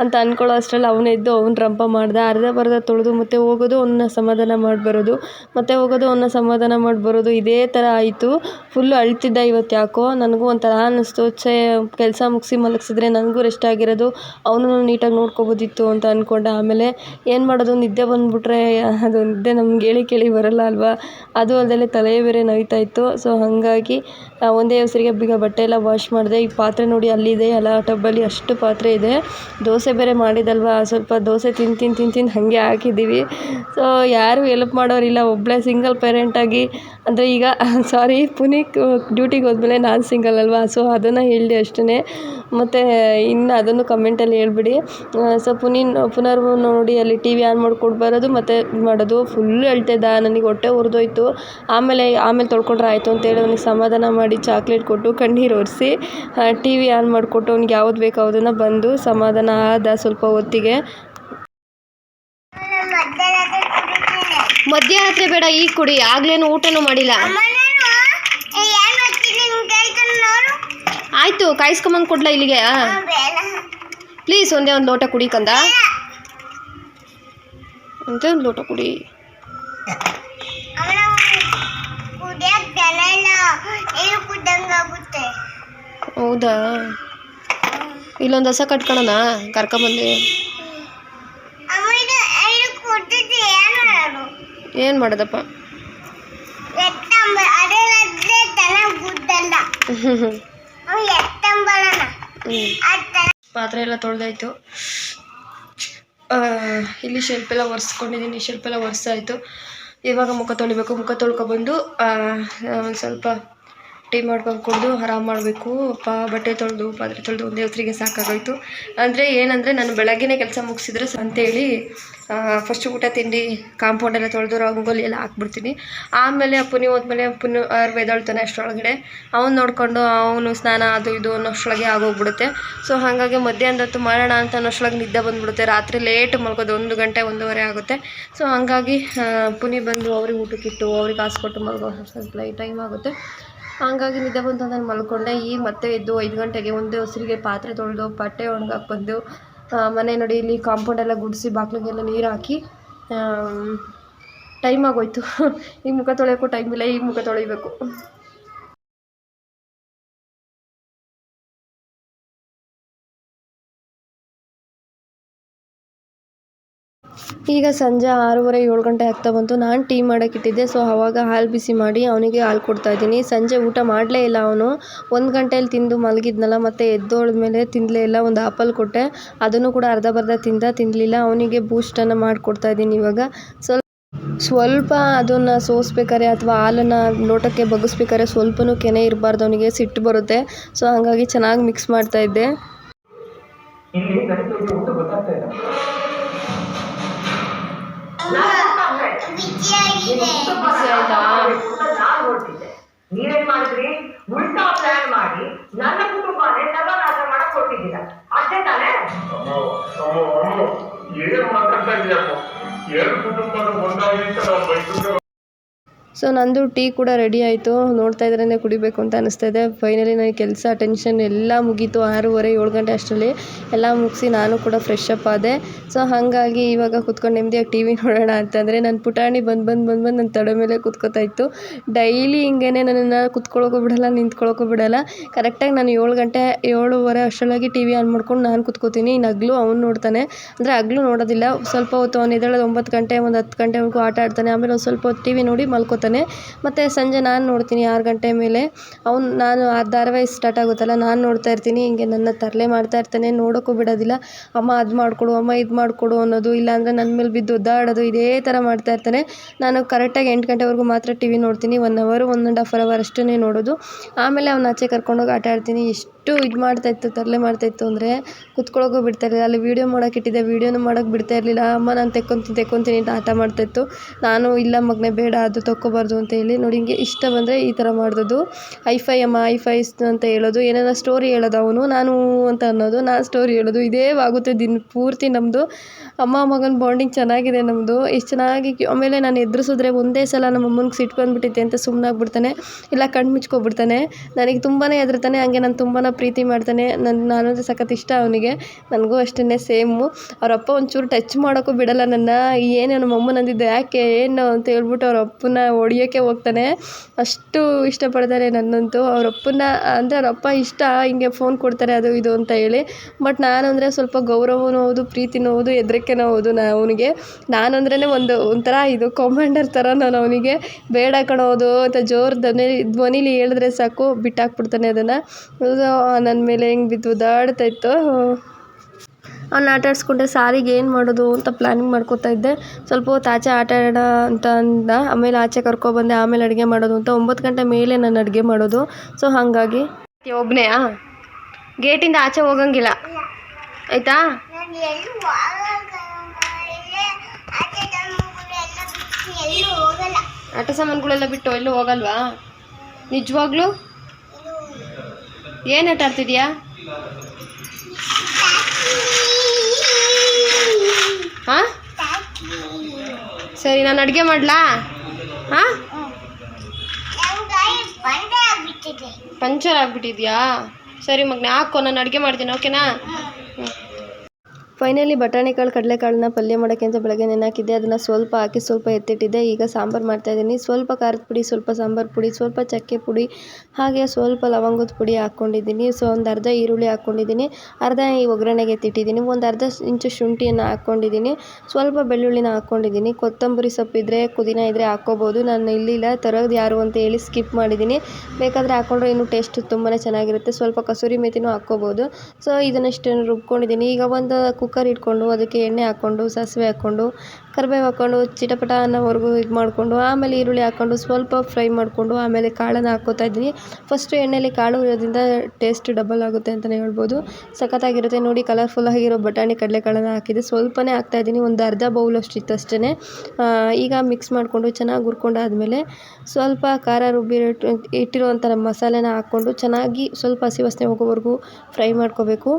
ಅಂತ ಅಂದ್ಕೊಳ್ಳೋ ಅಷ್ಟರಲ್ಲಿ ಅವನು ಎದ್ದು ಅವ್ನು ರಂಪ ಮಾಡ್ದ, ಅರ್ಧ ಬರ್ಧ ತೊಳೆದು ಮತ್ತೆ ಹೋಗೋದು ಅವನ್ನ ಸಮಾಧಾನ ಮಾಡಿ ಬರೋದು. ಮತ್ತೆ ಹೋಗೋದು ಅವನ್ನ ಸಮಾಧಾನ ಮಾಡಿ ಬರೋದು, ಇದೇ ಥರ ಆಯಿತು. ಫುಲ್ಲು ಅಳ್ತಿದ್ದ ಇವತ್ತು ಯಾಕೋ? ನನಗೂ ಒಂಥರ ಅನ್ನಿಸ್ತು ಛೇ, ಕೆಲಸ ಮುಗಿಸಿ ಮಲಗಿಸಿದ್ರೆ ನನಗೂ ರೆಸ್ಟ್ ಆಗಿರೋದು, ಅವನು ನೀಟಾಗಿ ನೋಡ್ಕೊಬೋದಿತ್ತು ಅಂತ ಅಂದ್ಕೊಂಡೆ ಆಮೇಲೆ ಏನು ಮಾಡೋದು? ನಿದ್ದೆ ಬಂದುಬಿಟ್ರೆ ಅದು ನಿದ್ದೆ ನಮ್ಗೆ ಹೇಳಿ ಕೇಳಿ ಬರಲ್ಲ ಅಲ್ವಾ? ಅದು ಅಲ್ಲದೆ ತಲೆ ಬೇರೆ ನೋಯ್ತಾ ಇತ್ತು. ಸೊ ಹಾಗಾಗಿ ಒಂದೇ ಉಸಿರಿಗೆ ಬೀಗ ಬಟ್ಟೆ ಎಲ್ಲ ವಾಶ್ ಮಾಡಿದೆ. ಈ ಪಾತ್ರೆ ನೋಡಿ ಅಲ್ಲಿದೆ, ಅಲ್ಲ ಟಬ್ಬಲ್ಲಿ ಅಷ್ಟು ಪಾತ್ರೆ ಇದೆ. ದೋಸೆ ಬೇರೆ ಮಾಡಿದಲ್ವಾ? ಸ್ವಲ್ಪ ದೋಸೆ ತಿಂದು ತಿಂದು ತಿಂದು ತಿಂದು ಹಾಗೆ ಹಾಕಿದ್ದೀವಿ. ಸೊ ಯಾರೂ ಎಲ್ಪ್ ಮಾಡೋರಿಲ್ಲ. ಒಬ್ಬಳೇ ಸಿಂಗಲ್ ಪೇರೆಂಟಾಗಿ ಅಂದರೆ ಈಗ ಸಾರಿ ಪುನೀತ್ ಡ್ಯೂಟಿಗೆ ಹೋದ್ಮೇಲೆ ನಾನು ಸಿಂಗಲ್ ಅಲ್ವಾ? ಸೊ ಅದನ್ನು ಹೇಳಿದೆ ಅಷ್ಟೇ ಮತ್ತು, ಇನ್ನು ಅದನ್ನು ಕಮೆಂಟಲ್ಲಿ ಹೇಳ್ಬಿಡಿ. ಸೊ ಪುನೀನ್, ಪುನರ್ ನೋಡಿ ಅಲ್ಲಿ ಟಿ ವಿ ಆನ್ ಮಾಡ್ಕೊಂಡು ಬರೋದು ಮತ್ತು ಇದು ಮಾಡೋದು ಫುಲ್ ಹೇಳ್ತಿದ್ದ. ನನಗೆ ಹೊಟ್ಟೆ ಉರಿದೋಯ್ತು. ಆಮೇಲೆ ಆಮೇಲೆ ತೊಳ್ಕೊಂಡ್ರೆ ಆಯಿತು ಅಂತೇಳಿ ಅವ್ನಿಗೆ ಸಮಾಧಾನ ಮಾಡಿ ಚಾಕ್ಲೇಟ್ ಕೊಟ್ಟು ಕಣ್ಣೀರು ಒರೆಸಿ ಟಿ ವಿ ಆನ್ ಮಾಡಿಕೊಟ್ಟು ಅವ್ನಿಗೆ ಯಾವ್ದು ಬೇಕೋ ಅದನ್ನು ಬಂದು ಸಮಾಧಾನ ಆದ ಸ್ವಲ್ಪ ಹೊತ್ತಿಗೆ ಮಧ್ಯರಾತ್ರಿ ಕುಡಿತೀನಿ ಮಧ್ಯರಾತ್ರಿ ಬೇಡ ಈಗ ಕುಡಿ. ಆಗ್ಲೇನು ಊಟನೂ ಮಾಡಿಲ್ಲ. ಆಯ್ತು ಕಾಯಿಸ್ಕೊಂಬಂದು ಕೊಡ್ಲಾ ಇಲ್ಲಿಗೆ? ಪ್ಲೀಸ್ ಒಂದೇ ಒಂದು ಲೋಟ ಕುಡಿ ಕಂದ. ಒಂದೇ ಒಂದು ಲೋಟ ಕುಡಿ. ಹೌದಾ? ಇಲ್ಲೊಂದು ಹಸ ಕಟ್ಕೊಳ್ಳೋಣ ಕರ್ಕೊಂಬಂದು ಆಮೇಲೆ ಐದು ಕೊಟ್ಟಿದ್ದು ಏನು ಮಾಡೋದು ಏನು ಮಾಡೋದಪ್ಪ ಎತ್ತಂಬ ಅದರದ್ದೇ ತನ ಗುದ್ದಲ್ಲ ಹ್ಞೂ ಅವ ಎತ್ತಂಬಳನ. ಮಾಡೋದಪ್ಪ ಪಾತ್ರೆ ಎಲ್ಲ ತೊಳೆದಾಯ್ತು. ಇಲ್ಲಿ ಶೆಲ್ಫ್ ಎಲ್ಲ ಒರೆಸ್ಕೊಂಡಿದ್ದೀನಿ ಶೆಲ್ಫ್ ಎಲ್ಲ ಒರೆಸಾಯ್ತು. ಇವಾಗ ಮುಖ ತೊಳಿಬೇಕು. ಮುಖ ತೊಳ್ಕೊಬಂದು ಒಂದು ಸ್ವಲ್ಪ ಟೀ ಮಾಡ್ಕೊಂಡು ಕುಡಿದು ಆರಾಮ್ ಮಾಡಬೇಕು. ಪಾ ಬಟ್ಟೆ ತೊಳೆದು ಪಾತ್ರೆ ತೊಳೆದು ಒಂದೇ ಹೊತ್ತಿಗೆ ಸಾಕಾಗೋಯ್ತು. ಅಂದರೆ ಏನಂದರೆ ನಾನು ಬೆಳಗ್ಗೆನೇ ಕೆಲಸ ಮುಗಿಸಿದ್ರೆ ಅಂತ ಅಂತೇಳಿ ಫಸ್ಟ್ ಊಟ ತಿಂಡಿ ಕಾಂಪೌಂಡ್ ಎಲ್ಲ ತೊಳೆದು ರಂಗೋಲಿ ಎಲ್ಲ ಹಾಕ್ಬಿಡ್ತೀನಿ. ಆಮೇಲೆ ಅಪ್ಪನಿ ಹೋದ್ಮೇಲೆ ಅಪ್ಪನ ಅವ್ರು ಎದ್ದೇಳ್ತಾನೆ ಅಷ್ಟರೊಳಗಡೆ. ಅವ್ನು ನೋಡಿಕೊಂಡು ಅವನು ಸ್ನಾನ ಅದು ಇದು ಅನ್ನೋಷ್ಟೊಳಗೆ ಆಗೋಗ್ಬಿಡುತ್ತೆ. ಸೊ ಹಾಗಾಗಿ ಮಧ್ಯಾಹ್ನದ ಹೊತ್ತು ಮಾಡೋಣ ಅಂತ ಅನ್ನೋಷ್ಟೊಳಗೆ ನಿದ್ದೆ ಬಂದ್ಬಿಡುತ್ತೆ. ರಾತ್ರಿ ಲೇಟ್ ಮಲ್ಕೋದು ಒಂದು ಗಂಟೆ ಒಂದೂವರೆ ಆಗುತ್ತೆ. ಸೊ ಹಾಗಾಗಿ ಪುನಿ ಬಂದು ಅವ್ರಿಗೆ ಊಟಕ್ಕಿಟ್ಟು ಅವ್ರಿಗೆ ಕಾಸು ಕೊಟ್ಟು ಮಲ್ಗೋ ಸ್ವಲ್ಪ ಟೈಮ್ ಆಗುತ್ತೆ. ಹಾಗಾಗಿ ನಿದ್ದೆ ಬಂತು ನಾನು ಮಲ್ಕೊಂಡೆ. ಈ ಮತ್ತೆ ಎದ್ದು ಐದು ಗಂಟೆಗೆ ಒಂದೇ ಹೊಸರಿಗೆ ಪಾತ್ರೆ ತೊಳೆದು ಬಟ್ಟೆ ಒಣಗಾಕ್ ಬಂದು ಆ, ಮನೆ ನೋಡಿ ಇಲ್ಲಿ ಕಾಂಪೌಂಡ್ ಎಲ್ಲ ಗುಡಿಸಿ ಬಾಗಿಲಿಗೆಲ್ಲ ನೀರು ಹಾಕಿ ಟೈಮ್ ಆಗೋಯ್ತು. ಈಗ ಮುಖ ತೊಳೆಯೋಕ್ಕೂ ಟೈಮ್ ಇಲ್ಲ ಈಗ ಮುಖ ತೊಳಿಬೇಕು ಈಗ ಸಂಜೆ ಆರೂವರೆ, ಏಳು ಗಂಟೆ ಆಗ್ತಾ ಬಂತು. ನಾನು ಟೀ ಮಾಡೋಕ್ಕಿಟ್ಟಿದ್ದೆ ಸೊ ಅವಾಗ ಹಾಲು ಬಿಸಿ ಮಾಡಿ ಅವನಿಗೆ ಹಾಲು ಕೊಡ್ತಾ ಇದ್ದೀನಿ. ಸಂಜೆ ಊಟ ಮಾಡಲೇ ಇಲ್ಲ ಅವನು. ಒಂದು ಗಂಟೆಯಲ್ಲಿ ತಿಂದು ಮಲಗಿದ್ನಲ್ಲ, ಮತ್ತೆ ಎದ್ದೋಳ್ಮೇಲೆ ತಿನ್ನಲೇ ಇಲ್ಲ. ಒಂದು ಆಪಲ್ ಕೊಟ್ಟೆ. ಅದನ್ನು ಕೂಡ ಅರ್ಧ ಬರ್ಧ ತಿಂದ ತಿನ್ನಲಿಲ್ಲ ಅವನಿಗೆ ಬೂಸ್ಟನ್ನು ಮಾಡಿಕೊಡ್ತಾ ಇದ್ದೀನಿ ಇವಾಗ. ಸ್ವಲ್ಪ ಸ್ವಲ್ಪ ಅದನ್ನು ಸೋಸ್ಬೇಕಾರೆ ಅಥವಾ ಹಾಲನ್ನು ಲೋಟಕ್ಕೆ ಬಗ್ಗಿಸ್ಬೇಕಾರೆ ಸ್ವಲ್ಪನೂ ಕೆನೆ ಇರಬಾರ್ದು ಅವನಿಗೆ. ಸಿಟ್ಟು ಬರುತ್ತೆ. ಸೊ ಹಾಗಾಗಿ ಚೆನ್ನಾಗಿ ಮಿಕ್ಸ್ ಮಾಡ್ತಾ ಬಿಸಿ ಆಯ್ತಾ ನೀವೇನ್ ಮಾಡಿದ್ರಿ? ಉಲ್ಟಾ ಪ್ಲಾನ್ ಮಾಡಿ ನನ್ನ ಕುಟುಂಬನೇ ಸರ್ವನಾಶ ಮಾಡಕ್ ಕೊಟ್ಟಿದ್ದೀರ. ಅಷ್ಟೇ ತಾನೇ? ಏನ್ ಮಾತಾಡ್ತಾ ಇದೀಯಪ್ಪ? ಎರಡು ಕುಟುಂಬದ ಒಂದಾಗಿ ಸೊ ನಂದು ಟೀ ಕೂಡ ರೆಡಿ ಆಯಿತು. ನೋಡ್ತಾ ಇದ್ರೇ ಕುಡಿಬೇಕು ಅಂತ ಅನಿಸ್ತಾ ಇದೆ. ಫೈನಲಿ ನನಗೆ ಕೆಲಸ ಟೆನ್ಷನ್ ಎಲ್ಲ ಮುಗೀತು. ಆರೂವರೆ, ಏಳು ಗಂಟೆ ಅಷ್ಟರಲ್ಲಿ ಎಲ್ಲ ಮುಗಿಸಿ ನಾನು ಕೂಡ ಫ್ರೆಶ್ ಅಪ್ ಆದೆ. ಸೊ ಹಾಗಾಗಿ ಇವಾಗ ಕುತ್ಕೊಂಡು ನೆಮ್ಮದಿಯಾಗಿ ಟಿ ವಿ ನೋಡೋಣ ಅಂತಂದರೆ ನನ್ನ ಪುಟಾಣಿ ಬಂದು ಬಂದು ಬಂದು ಬಂದು ನನ್ನ ತಡೆ ಮೇಲೆ ಕುತ್ಕೋತಾ ಇತ್ತು. ಡೈಲಿ ಹಿಂಗೇ ನನ್ನನ್ನು ಕುತ್ಕೊಳ್ಳೋಕ್ಕೂ ಬಿಡೋಲ್ಲ ನಿಂತ್ಕೊಳ್ಳೋಕ್ಕೂ ಬಿಡೋಲ್ಲ. ಕರೆಕ್ಟಾಗಿ ನಾನು ಏಳು ಗಂಟೆ, ಏಳುವರೆ ಅಷ್ಟರೊಳಗೆ ಟಿ ವಿ ಆನ್ ಮಾಡ್ಕೊಂಡು ನಾನು ಕುತ್ಕೋತೀನಿ. ಇನ್ನು ಹಗ್ಲು ಅವ್ನು ನೋಡ್ತಾನೆ. ಅಂದರೆ ಹಗ್ಲು ನೋಡೋದಿಲ್ಲ. ಸ್ವಲ್ಪ ಹೊತ್ತು ಅವ್ನು ಎದ್ದೇಳೋದು ಒಂಬತ್ತು ಗಂಟೆ, ಒಂದು ಹತ್ತು ಗಂಟೆವರೆಗೂ ಆಟ ಆಡ್ತಾನೆ. ಆಮೇಲೆ ಒಂದು ಸ್ವಲ್ಪ ಹೊತ್ತು ಟಿ ವಿ ನೋಡಿ ಮಲ್ಕೋತಾನೆ. ಮತ್ತು ಸಂಜೆ ನಾನು ನೋಡ್ತೀನಿ ಆರು ಗಂಟೆ ಮೇಲೆ. ಅವ್ನು ನಾನು ಆ ಧಾರಾವಾಹಿ ಸ್ಟಾರ್ಟ್ ಆಗುತ್ತಲ್ಲ, ನಾನು ನೋಡ್ತಾ ಇರ್ತೀನಿ, ಹಿಂಗೆ ನನ್ನ ತರಲೆ ಮಾಡ್ತಾ ಇರ್ತಾನೆ. ನೋಡೋಕ್ಕೂ ಬಿಡೋದಿಲ್ಲ. ಅಮ್ಮ ಅದು ಮಾಡಿಕೊಡು, ಅಮ್ಮ ಇದು ಮಾಡಿಕೊಡು ಅನ್ನೋದು ಇಲ್ಲಾಂದರೆ ನನ್ನ ಮೇಲೆ ಬಿದ್ದು ಒದ್ದಾಡೋದು, ಇದೇ ಥರ ಮಾಡ್ತಾ ಇರ್ತಾನೆ. ನಾನು ಕರೆಕ್ಟಾಗಿ ಎಂಟು ಗಂಟೆವರೆಗೂ ಮಾತ್ರ ಟಿ ವಿ ನೋಡ್ತೀನಿ one hour one and half hour ಅಷ್ಟೇ ನೋಡೋದು. ಆಮೇಲೆ ಅವ್ನ ಆಚೆ ಕರ್ಕೊಂಡೋಗಿ ಆಟ ಆಡ್ತೀನಿ. ಎಷ್ಟು ಇದು ಮಾಡ್ತಾಯಿತ್ತು ತರಲೆ ಮಾಡ್ತಾಯಿತ್ತು ಅಂದರೆ ಕುತ್ಕೊಳ್ಳೋಕ್ಕೂ ಬಿಡ್ತಾ ಇರಲಿಲ್ಲ. ಅಲ್ಲಿ ವೀಡಿಯೋ ಮಾಡೋಕೆ ಇಟ್ಟಿದ್ದೆ ವೀಡಿಯೋನು ಮಾಡೋಕೆ ಬಿಡ್ತಾ ಇರಲಿಲ್ಲ. ಅಮ್ಮ ನಾನು ತೆಕ್ಕೊಂತೀನಿ ತೆಕ್ಕೊಂತೀನಿ ಅಂತ ಆಟ ಮಾಡ್ತಾಯಿತ್ತು ನಾನು ಇಲ್ಲ ಮಗನೇ, ಬೇಡ, ಅದು ತಕ್ಕೋಬಾರ್ದು. ಅಂತ ಹೇಳಿ ನೋಡಿ, ಹಿಂಗೆ ಇಷ್ಟ ಬಂದರೆ ಈ ಥರ ಮಾಡೋದು ಫೈ ಅಮ್ಮ ಐಫೈ ಅಂತ ಹೇಳೋದು ಏನಾರ ಸ್ಟೋರಿ ಹೇಳೋದು ಅವನು, ನಾನು ಅಂತ ಅನ್ನೋದು, ನಾನು ಸ್ಟೋರಿ ಹೇಳೋದು, ಇದೇ ಆಗುತ್ತೆ ದಿನ ಪೂರ್ತಿ ನಮ್ಮದು ಅಮ್ಮ ಮಗನ ಬಾಂಡಿಂಗ್ ಚೆನ್ನಾಗಿದೆ ನಮ್ಮದು ಎಷ್ಟು ಚೆನ್ನಾಗಿ ಆಮೇಲೆ ನಾನು ಎದುರಿಸಿದ್ರೆ ಒಂದೇ ಸಲ ನಮ್ಮ ಅಮ್ಮನಿಗೆ ಸಿಟ್ಟು ಬಂದುಬಿಟ್ಟಿದ್ದೆ ಅಂತ ಸುಮ್ಮನಾಗ್ಬಿಡ್ತಾನೆ ಇಲ್ಲ ಕಣ್ಣು ಮುಚ್ಕೊಬಿಡ್ತಾನೆ. ನನಗೆ ತುಂಬಾ ಹೆದರ್ತಾನೆ, ಹಂಗೆ ನಾನು ತುಂಬಾ ಪ್ರೀತಿ ಮಾಡ್ತಾನೆ ನನ್ನ ನಾನು ಅಂದರೆ ಸಖತ್ ಇಷ್ಟ ಅವನಿಗೆ. ನನಗೂ ಅಷ್ಟೇ ಸೇಮು. ಅವರಪ್ಪ ಒಂಚೂರು ಟಚ್ ಮಾಡೋಕ್ಕೂ ಬಿಡಲ್ಲ ನನ್ನ ಏನೇನು ನಮ್ಮ ಅಮ್ಮನಂದಿದ್ದು, ಯಾಕೆ, ಏನು ಅಂತ ಹೇಳ್ಬಿಟ್ಟು ಅವ್ರ ಅಪ್ಪನ ಹೊಡಿಯೋಕ್ಕೆ ಹೋಗ್ತಾನೆ. ಅಷ್ಟು ಇಷ್ಟಪಡ್ತಾರೆ ನನ್ನಂತೂ. ಅವ್ರ ಅಪ್ಪನ ಅಂದರೆ ಅವರಪ್ಪ ಇಷ್ಟ, ಹಿಂಗೆ ಫೋನ್ ಕೊಡ್ತಾರೆ, ಅದು ಇದು ಅಂತ ಹೇಳಿ. ಬಟ್ ನಾನು ಅಂದರೆ ಸ್ವಲ್ಪ ಗೌರವನೂ ಹೌದು, ಪ್ರೀತಿನೂ ಹೌದು, ಹೆದರಿಕೆನೂ ಹೌದು ನಾ ಅವನಿಗೆ. ನಾನು ಅಂದ್ರೇ ಒಂದು, ಒಂಥರ ಇದು ಕಮಾಂಡರ್ ಥರ ನಾನು ಅವನಿಗೆ. ಬೇಡ ಕಣೋದು ಅಂತ ಜೋರು ಧ್ವನಿ, ಧ್ವನಿಲಿ ಹೇಳಿದ್ರೆ ಸಾಕು, ಬಿಟ್ಟಾಕ್ಬಿಡ್ತಾನೆ ಅದನ್ನು. ನನ್ನ ಮೇಲೆ ಹೆಂಗೆ ಬಿದ್ದು ಒದ್ದಾಡ್ತಾ ಅವ್ನ ಆಟ ಆಡಿಸ್ಕೊಂಡೆ, ಸಾರಿಗೆ ಏನು ಮಾಡೋದು ಅಂತ ಪ್ಲ್ಯಾನಿಂಗ್ ಮಾಡ್ಕೋತಾ ಇದ್ದೆ. ಸ್ವಲ್ಪ ಹೊತ್ತು ಆಚೆ ಆಟ ಆಡೋಣ ಅಂತ ಅಂದ. ಆಮೇಲೆ ಆಚೆ ಕರ್ಕೊಬಂದೆ ಆಮೇಲೆ ಅಡುಗೆ ಮಾಡೋದು ಅಂತ. ಒಂಬತ್ತು ಗಂಟೆ ಮೇಲೆ ನಾನು ಅಡುಗೆ ಮಾಡೋದು. ಸೊ ಹಾಗಾಗಿ ಒಬ್ಬನೇ ಗೇಟಿಂದ ಆಚೆ ಹೋಗಂಗಿಲ್ಲ. ಆಯಿತಾ? ಆಟ ಸಾಮಾನುಗಳೆಲ್ಲ ಬಿಟ್ಟು ಎಲ್ಲೂ ಹೋಗಲ್ವಾ? ನಿಜವಾಗ್ಲೂ? ಏನು ಆಟ ಆಡ್ತಿದ್ಯಾ? ಹಾಂ? ಸರಿ, ನಾನು ಅಡುಗೆ ಮಾಡಲಾ? ಹಾಂ? ಪಂಚರ್ ಆಗಿಬಿಟ್ಟಿದ್ಯಾ? ಸರಿ ಮಗನೇ, ಹಾಕೋ, ನಾನು ಅಡುಗೆ ಮಾಡ್ತೀನಿ, ಓಕೆನಾ? ಫೈನಲಿ ಬಟಾಣಿ ಬಟಾಣಿಕಾಳು ಕಡಲೆಕಾಳನ್ನ ಪಲ್ಯ ಮಾಡೋಕ್ಕೆ ಅಂತ ಬೆಳಗ್ಗೆ ನೆನಾಕಿದ್ದೆ. ಅದನ್ನು ಸ್ವಲ್ಪ ಹಾಕಿ ಸ್ವಲ್ಪ ಎತ್ತಿಟ್ಟಿದ್ದೆ. ಈಗ ಸಾಂಬಾರು ಮಾಡ್ತಾಯಿದ್ದೀನಿ ಸ್ವಲ್ಪ ಖಾರದ ಪುಡಿ, ಸ್ವಲ್ಪ ಸಾಂಬಾರು ಪುಡಿ, ಸ್ವಲ್ಪ ಚಕ್ಕೆ ಪುಡಿ, ಹಾಗೆ ಸ್ವಲ್ಪ ಲವಂಗದ ಪುಡಿ ಹಾಕ್ಕೊಂಡಿದ್ದೀನಿ. ಸೊ, ಒಂದು ಅರ್ಧ ಈರುಳ್ಳಿ ಹಾಕ್ಕೊಂಡಿದ್ದೀನಿ. ಅರ್ಧ ಈ ಒಗ್ಗರಣೆಗೆ ಎತ್ತಿಟ್ಟಿದ್ದೀನಿ. ಒಂದು ಅರ್ಧ ಇಂಚು ಶುಂಠಿಯನ್ನು ಹಾಕ್ಕೊಂಡಿದ್ದೀನಿ. ಸ್ವಲ್ಪ ಬೆಳ್ಳುಳ್ಳಿನ ಹಾಕ್ಕೊಂಡಿದ್ದೀನಿ. ಕೊತ್ತಂಬರಿ ಸೊಪ್ಪು ಇದ್ದರೆ ಪುದೀನ ಇದ್ದರೆ ಹಾಕ್ಕೋಬೋದು. ನಾನು ಇಲ್ಲಿಲ್ಲ ತರೋದು ಯಾರು ಅಂತ ಹೇಳಿ ಸ್ಕಿಪ್ ಮಾಡಿದ್ದೀನಿ. ಬೇಕಾದರೆ ಹಾಕ್ಕೊಂಡ್ರೆ ಇನ್ನೂ ಟೇಸ್ಟ್ ತುಂಬಾ ಚೆನ್ನಾಗಿರುತ್ತೆ. ಸ್ವಲ್ಪ ಕಸೂರಿ ಮೇಥಿನೂ ಹಾಕ್ಕೋಬೋದು. ಸೊ ಇದನ್ನಷ್ಟು ರುಬ್ಕೊಂಡಿದ್ದೀನಿ. ಈಗ ಒಂದು ಕುಕ್ಕರ್ ಇಟ್ಕೊಂಡು ಅದಕ್ಕೆ ಎಣ್ಣೆ ಹಾಕ್ಕೊಂಡು ಸಾಸಿವೆ ಹಾಕ್ಕೊಂಡು ಕರಿಬೇವು ಹಾಕ್ಕೊಂಡು ಚಿಟಪಟ ಅನ್ನೋವರೆಗೂ ಇದು ಮಾಡಿಕೊಂಡು, ಆಮೇಲೆ ಈರುಳ್ಳಿ ಹಾಕ್ಕೊಂಡು ಸ್ವಲ್ಪ ಫ್ರೈ ಮಾಡಿಕೊಂಡು, ಆಮೇಲೆ ಕಾಳನ್ನು ಹಾಕ್ಕೋತಾ ಇದ್ದೀನಿ. ಫಸ್ಟು ಎಣ್ಣೆಲಿ ಕಾಳು ಇರೋದ್ರಿಂದ ಟೇಸ್ಟ್ ಡಬಲ್ ಆಗುತ್ತೆ ಅಂತಲೇ ಹೇಳ್ಬೋದು. ಸಖತ್ತಾಗಿರುತ್ತೆ. ನೋಡಿ ಕಲರ್ಫುಲ್ ಆಗಿರೋ ಬಟಾಣಿ ಕಡಲೆಕಾಳನ್ನು ಹಾಕಿದೆ. ಸ್ವಲ್ಪನೇ ಹಾಕ್ತಾಯಿದ್ದೀನಿ ಒಂದು ಅರ್ಧ ಬೌಲ್ ಅಷ್ಟು ಅಷ್ಟೇ ಈಗ ಮಿಕ್ಸ್ ಮಾಡಿಕೊಂಡು ಚೆನ್ನಾಗಿ ಹುರ್ಕೊಂಡಾದ್ಮೇಲೆ ಸ್ವಲ್ಪ ಖಾರ ರುಬ್ಬಿ ಇಟ್ಟಿರುವಂಥ ಮಸಾಲೆನ ಹಾಕ್ಕೊಂಡು ಚೆನ್ನಾಗಿ ಸ್ವಲ್ಪ ಹಸಿ ವಾಸನೆ ಹೋಗೋವರೆಗೂ ಫ್ರೈ ಮಾಡ್ಕೋಬೇಕು.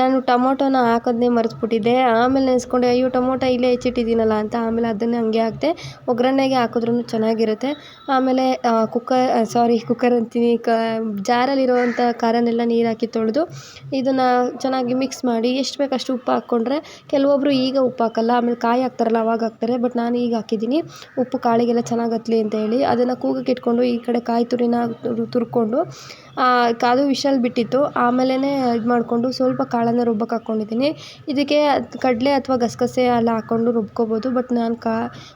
ನಾನು ಟೊಮೊಟೊನ ಹಾಕೋದನ್ನೇ ಮರೆತುಬಿಟ್ಟಿದ್ದೆ. ಆಮೇಲೆ ನೆನೆಸ್ಕೊಂಡೆ, ಅಯ್ಯೋ, ಟೊಮೊಟೊ ಇಲ್ಲೇ ಹೆಚ್ಚಿಟ್ಟಿದ್ದೀನಲ್ಲ ಅಂತ. ಆಮೇಲೆ ಅದನ್ನೇ ಹಂಗೆ ಹಾಕಿದೆ ಒಗ್ಗರಣೆಗೆ ಹಾಕಿದ್ರೂ ಚೆನ್ನಾಗಿರುತ್ತೆ. ಆಮೇಲೆ ಕುಕ್ಕರ್ ಸಾರಿ ಕುಕ್ಕರ್ ಅಂತೀನಿ. ಕ, ಜಾರಲ್ಲಿರುವಂಥ ಖಾರನೆಲ್ಲ ನೀರು ಹಾಕಿ ತೊಳೆದು ಇದನ್ನು ಚೆನ್ನಾಗಿ ಮಿಕ್ಸ್ ಮಾಡಿ ಎಷ್ಟು ಬೇಕು ಅಷ್ಟು ಉಪ್ಪು ಹಾಕ್ಕೊಂಡ್ರೆ ಕೆಲವೊಬ್ಬರು ಈಗ ಉಪ್ಪು ಹಾಕಲ್ಲ, ಆಮೇಲೆ ಕಾಯಿ ಹಾಕ್ತಾರಲ್ಲ, ಅವಾಗ ಹಾಕ್ತಾರೆ. ಬಟ್ ನಾನು ಈಗ ಹಾಕಿದ್ದೀನಿ. ಉಪ್ಪು ಕಾಳಿಗೆಲ್ಲ ಚೆನ್ನಾಗಿ ಹತ್ತಲಿ ಅಂತ ಹೇಳಿ ಅದನ್ನು ಕೂಗಕ್ಕೆ ಇಟ್ಕೊಂಡು ಈ ಕಡೆ ಕಾಯಿ ತುರಿನ ತುರ್ಕೊಂಡು ಅದು ವಿಶಲ್ ಬಿಟ್ಟಿತ್ತು. ಆಮೇಲೆ ಇದು ಮಾಡಿಕೊಂಡು ಸ್ವಲ್ಪ ಕಾಳನ್ನು ರುಬ್ಬಕ್ಕೆ ಹಾಕ್ಕೊಂಡಿದ್ದೀನಿ ಇದಕ್ಕೆ ಕಡಲೆ ಅಥವಾ ಗಸಗಸೆ ಎಲ್ಲ ಹಾಕ್ಕೊಂಡು ರುಬ್ಕೊಬೋದು. ಬಟ್ ನಾನು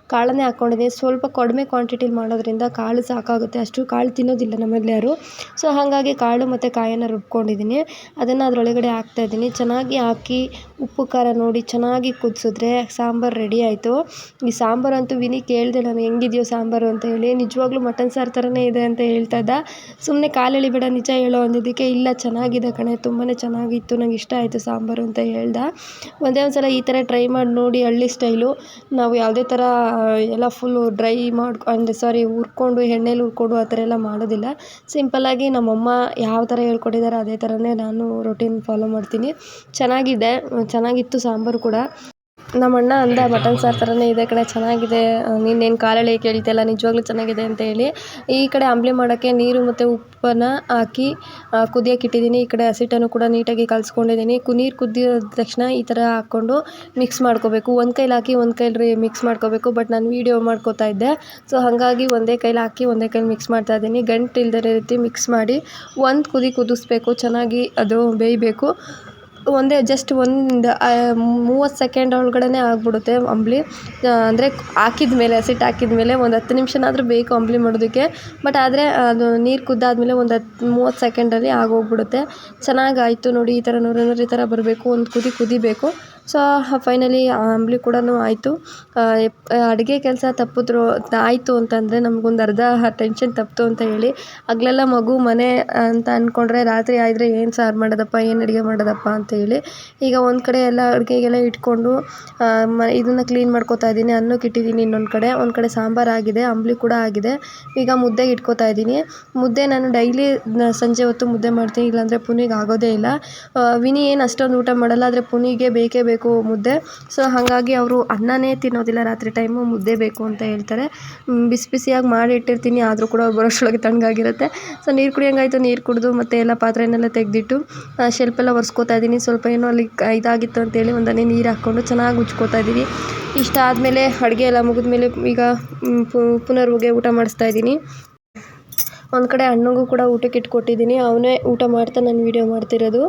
ಕಾಳನ್ನೇ ಹಾಕ್ಕೊಂಡಿದ್ದೀನಿ ಸ್ವಲ್ಪ ಕಡಿಮೆ ಕ್ವಾಂಟಿಟಿಲಿ ಮಾಡೋದ್ರಿಂದ ಕಾಳು ಸಾಕಾಗುತ್ತೆ. ಅಷ್ಟು ಕಾಳು ತಿನ್ನೋದಿಲ್ಲ ನಮ್ಮಲ್ಲಿ ಯಾರು. ಸೊ, ಹಾಗಾಗಿ ಕಾಳು ಮತ್ತು ಕಾಯನ್ನು ರುಬ್ಕೊಂಡಿದ್ದೀನಿ ಅದನ್ನು ಅದರೊಳಗಡೆ ಹಾಕ್ತಾಯಿದ್ದೀನಿ ಚೆನ್ನಾಗಿ ಹಾಕಿ ಉಪ್ಪು, ಖಾರ ನೋಡಿ ಚೆನ್ನಾಗಿ ಕುದಿಸಿದ್ರೆ ಸಾಂಬಾರು ರೆಡಿ ಆಯಿತು. ಈ ಸಾಂಬಾರು ಅಂತೂ ವಿನಿ ಕೇಳಿದೆ ನಾನು ಹೆಂಗಿದೆಯೋ ಸಾಂಬಾರು ಅಂತ ಹೇಳಿ. ನಿಜವಾಗ್ಲೂ ಮಟನ್ ಸಾರು ಥರನೇ ಇದೆ ಅಂತ ಹೇಳ್ತಾ ಇದ್ದ. ಸುಮ್ಮನೆ ಕಾಲು ಎಳಿಬೇಡ ನಿಜ ಹೇಳು ಅಂದಿದ್ದಕ್ಕೆ ಇಲ್ಲ, ಚೆನ್ನಾಗಿದೆ ಕಣೆ ತುಂಬಾ ಚೆನ್ನಾಗಿತ್ತು, ನಂಗೆ ಇಷ್ಟ ಆಯಿತು ಸಾಂಬಾರು ಅಂತ ಹೇಳ್ದ. ಒಂದೇ ಒಂದು ಸಲ ಈ ಥರ ಟ್ರೈ ಮಾಡಿ ನೋಡಿ ಹಳ್ಳಿ ಸ್ಟೈಲು ನಾವು ಯಾವುದೇ ಥರ ಎಲ್ಲ ಫುಲ್ಲು ಡ್ರೈ ಮಾಡಿ ಅಂದರೆ ಸಾರಿ ಹುರ್ಕೊಂಡು, ಎಣ್ಣೆಲಿ ಹುರ್ಕೊಂಡು ಆ ಥರ ಎಲ್ಲ ಮಾಡೋದಿಲ್ಲ. ಸಿಂಪಲ್ಲಾಗಿ ನಮ್ಮಮ್ಮ ಯಾವ ಥರ ಹೇಳ್ಕೊಟ್ಟಿದ್ದಾರೆ ಅದೇ ಥರನೇ ನಾನು ರೊಟೀನ್ ಫಾಲೋ ಮಾಡ್ತೀನಿ. ಚೆನ್ನಾಗಿದೆ, ಚೆನ್ನಾಗಿತ್ತು ಸಾಂಬಾರು ಕೂಡ. ನಮ್ಮ ಅಣ್ಣ ಅಂದ, ಮಟನ್ ಸಾರು ಥರನೇ ಇದೆ ಕಣೆ, ಚೆನ್ನಾಗಿದೆ. ನೀನೇನು ಕಾಲಳಿ ಕೇಳ್ತಿಯಲ್ಲ ನಿಜವಾಗ್ಲೂ ಚೆನ್ನಾಗಿದೆ ಅಂತ ಹೇಳಿ ಈ ಕಡೆ ಅಂಬಲಿ ಮಾಡೋಕ್ಕೆ ನೀರು ಮತ್ತು ಉಪ್ಪನ್ನು ಹಾಕಿ ಕುದಿಯೋಕೆ ಇಟ್ಟಿದ್ದೀನಿ. ಈ ಕಡೆ ಹಸಿಟ್ಟನ್ನು ಕೂಡ ನೀಟಾಗಿ ಕಲಿಸ್ಕೊಂಡಿದ್ದೀನಿ. ಕು, ನೀರು ಕುದಿಯೋದ ತಕ್ಷಣ ಈ ಥರ ಹಾಕ್ಕೊಂಡು ಮಿಕ್ಸ್ ಮಾಡ್ಕೋಬೇಕು. ಒಂದು ಕೈಲಿ ಹಾಕಿ ಒಂದು ಕೈಲಿ ಮಿಕ್ಸ್ ಮಾಡ್ಕೋಬೇಕು ಬಟ್ ನಾನು ವೀಡಿಯೋ ಮಾಡ್ಕೋತಾ ಇದ್ದೆ. ಸೊ ಹಾಗಾಗಿ ಒಂದೇ ಕೈಲಿ ಹಾಕಿ ಒಂದೇ ಕೈಲಿ ಮಿಕ್ಸ್ ಮಾಡ್ತಾ ಇದ್ದೀನಿ. ಗಂಟು ಇಲ್ದೇ ರೀತಿ ಮಿಕ್ಸ್ ಮಾಡಿ ಒಂದು ಕುದಿ ಕುದಿಸ್ಬೇಕು. ಚೆನ್ನಾಗಿ ಅದು ಬೇಯಬೇಕು. ಒಂದೇ ಜಸ್ಟ್ ಒಂದು ಮೂವತ್ತು ಸೆಕೆಂಡ್ ಒಳಗಡೆನೇ ಆಗಿಬಿಡುತ್ತೆ ಅಂಬಲಿ. ಅಂದರೆ ಹಾಕಿದ ಮೇಲೆ ಹಸಿಟ್ಟು ಹಾಕಿದ ಮೇಲೆ ಒಂದು ಹತ್ತು ನಿಮಿಷನಾದರೂ ಬೇಕು ಅಂಬಲಿ ಮಾಡೋದಕ್ಕೆ. ಬಟ್ ಆದರೆ ಅದು ನೀರು ಕುದ್ದಾದಮೇಲೆ ಒಂದು ಹತ್ತು ಮೂವತ್ತು ಸೆಕೆಂಡಲ್ಲಿ ಆಗೋಗ್ಬಿಡುತ್ತೆ. ಚೆನ್ನಾಗಾಯಿತು ನೋಡಿ, ಈ ಥರ ನೂರು ನೂರು ಈ ಥರ ಬರಬೇಕು ಒಂದು ಕುದಿ ಕುದಿಬೇಕು. ಸೊ ಫೈನಲಿ ಅಂಬಲಿ ಕೂಡ ಆಯಿತು. ಅಡುಗೆ ಕೆಲಸ ತಪ್ಪಿದ್ರು, ಆಯಿತು ಅಂತಂದರೆ ನಮಗೊಂದು ಅರ್ಧ ಟೆನ್ಷನ್ ತಪ್ಪಿತು ಅಂತ ಹೇಳಿ, ಹಗ್ಲೆಲ್ಲ ಮಗು ಮನೆ ಅಂತ ಅಂದ್ಕೊಂಡ್ರೆ ರಾತ್ರಿ ಆದರೆ ಏನು ಸಾರು ಮಾಡೋದಪ್ಪ, ಏನು ಅಡುಗೆ ಮಾಡೋದಪ್ಪ ಅಂತ ಹೇಳಿ ಈಗ ಒಂದು ಕಡೆ ಎಲ್ಲ ಅಡುಗೆಗೆಲ್ಲ ಇಟ್ಕೊಂಡು ಇದನ್ನು ಕ್ಲೀನ್ ಮಾಡ್ಕೊತಾ ಇದ್ದೀನಿ. ಅನ್ನಕ್ಕೆ ಇಟ್ಟಿದ್ದೀನಿ ಇನ್ನೊಂದು ಕಡೆ. ಒಂದು ಕಡೆ ಸಾಂಬಾರು ಆಗಿದೆ, ಅಂಬಲಿ ಕೂಡ ಆಗಿದೆ. ಈಗ ಮುದ್ದೆಗೆ ಇಟ್ಕೊತಾ ಇದ್ದೀನಿ. ಮುದ್ದೆ ನಾನು ಡೈಲಿ ಸಂಜೆ ಹೊತ್ತು ಮುದ್ದೆ ಮಾಡ್ತೀನಿ. ಇಲ್ಲಾಂದರೆ ಪುನೀಗೆ ಆಗೋದೇ ಇಲ್ಲ. ವಿನಿ ಏನು ಅಷ್ಟೊಂದು ಊಟ ಮಾಡಲ್ಲ, ಆದರೆ ಪುನಿಗೆ ಬೇಕೇ ಬೇಕು ಮುದ್ದೆ. ಸೊ, ಹಾಗಾಗಿ ಅವರು ಅನ್ನನೇ ತಿನ್ನೋದಿಲ್ಲ ರಾತ್ರಿ ಟೈಮು ಮುದ್ದೆ ಬೇಕು ಅಂತ ಹೇಳ್ತಾರೆ. ಬಿಸಿ ಬಿಸಿಯಾಗಿ ಮಾಡಿ ಇಟ್ಟಿರ್ತೀನಿ. ಆದರೂ ಕೂಡ ಅವ್ರು ಬರೋಷ್ಟರೊಳಗೆ ತಣ್ಣಗಾಗಿರುತ್ತೆ. ಸೊ, ನೀರು ಕುಡಿಯೋಂಗಾಯ್ತು. ನೀರು ಕುಡಿದು ಮತ್ತೆ ಎಲ್ಲ ಪಾತ್ರೆನೆಲ್ಲ ತೆಗೆದಿಟ್ಟು ಶೆಲ್ಫೆಲ್ಲ ಒರೆಸ್ಕೋತಾ ಇದ್ದೀನಿ. ಸ್ವಲ್ಪ ಏನೋ ಅಲ್ಲಿ ಇದಾಗಿತ್ತು ಅಂತೇಳಿ ಒಂದು ನೀರು ಹಾಕ್ಕೊಂಡು ಚೆನ್ನಾಗಿ ಉಜ್ಕೋತಾ ಇದ್ದೀವಿ ಇಷ್ಟ ಆದಮೇಲೆ ಅಡುಗೆ ಎಲ್ಲ ಮುಗಿದ್ಮೇಲೆ ಈಗ ಪುನರ್ವಗೆ ಊಟ ಮಾಡಿಸ್ತಾ ಇದ್ದೀನಿ ಒಂದು ಕಡೆ ಅಣ್ಣಂಗೂ ಕೂಡ ಊಟಕ್ಕೆ ಇಟ್ಕೊಟ್ಟಿದ್ದೀನಿ. ಅವನೇ ಊಟ ಮಾಡ್ತಾ ನಾನು ವೀಡಿಯೋ ಮಾಡ್ತಿರೋದು.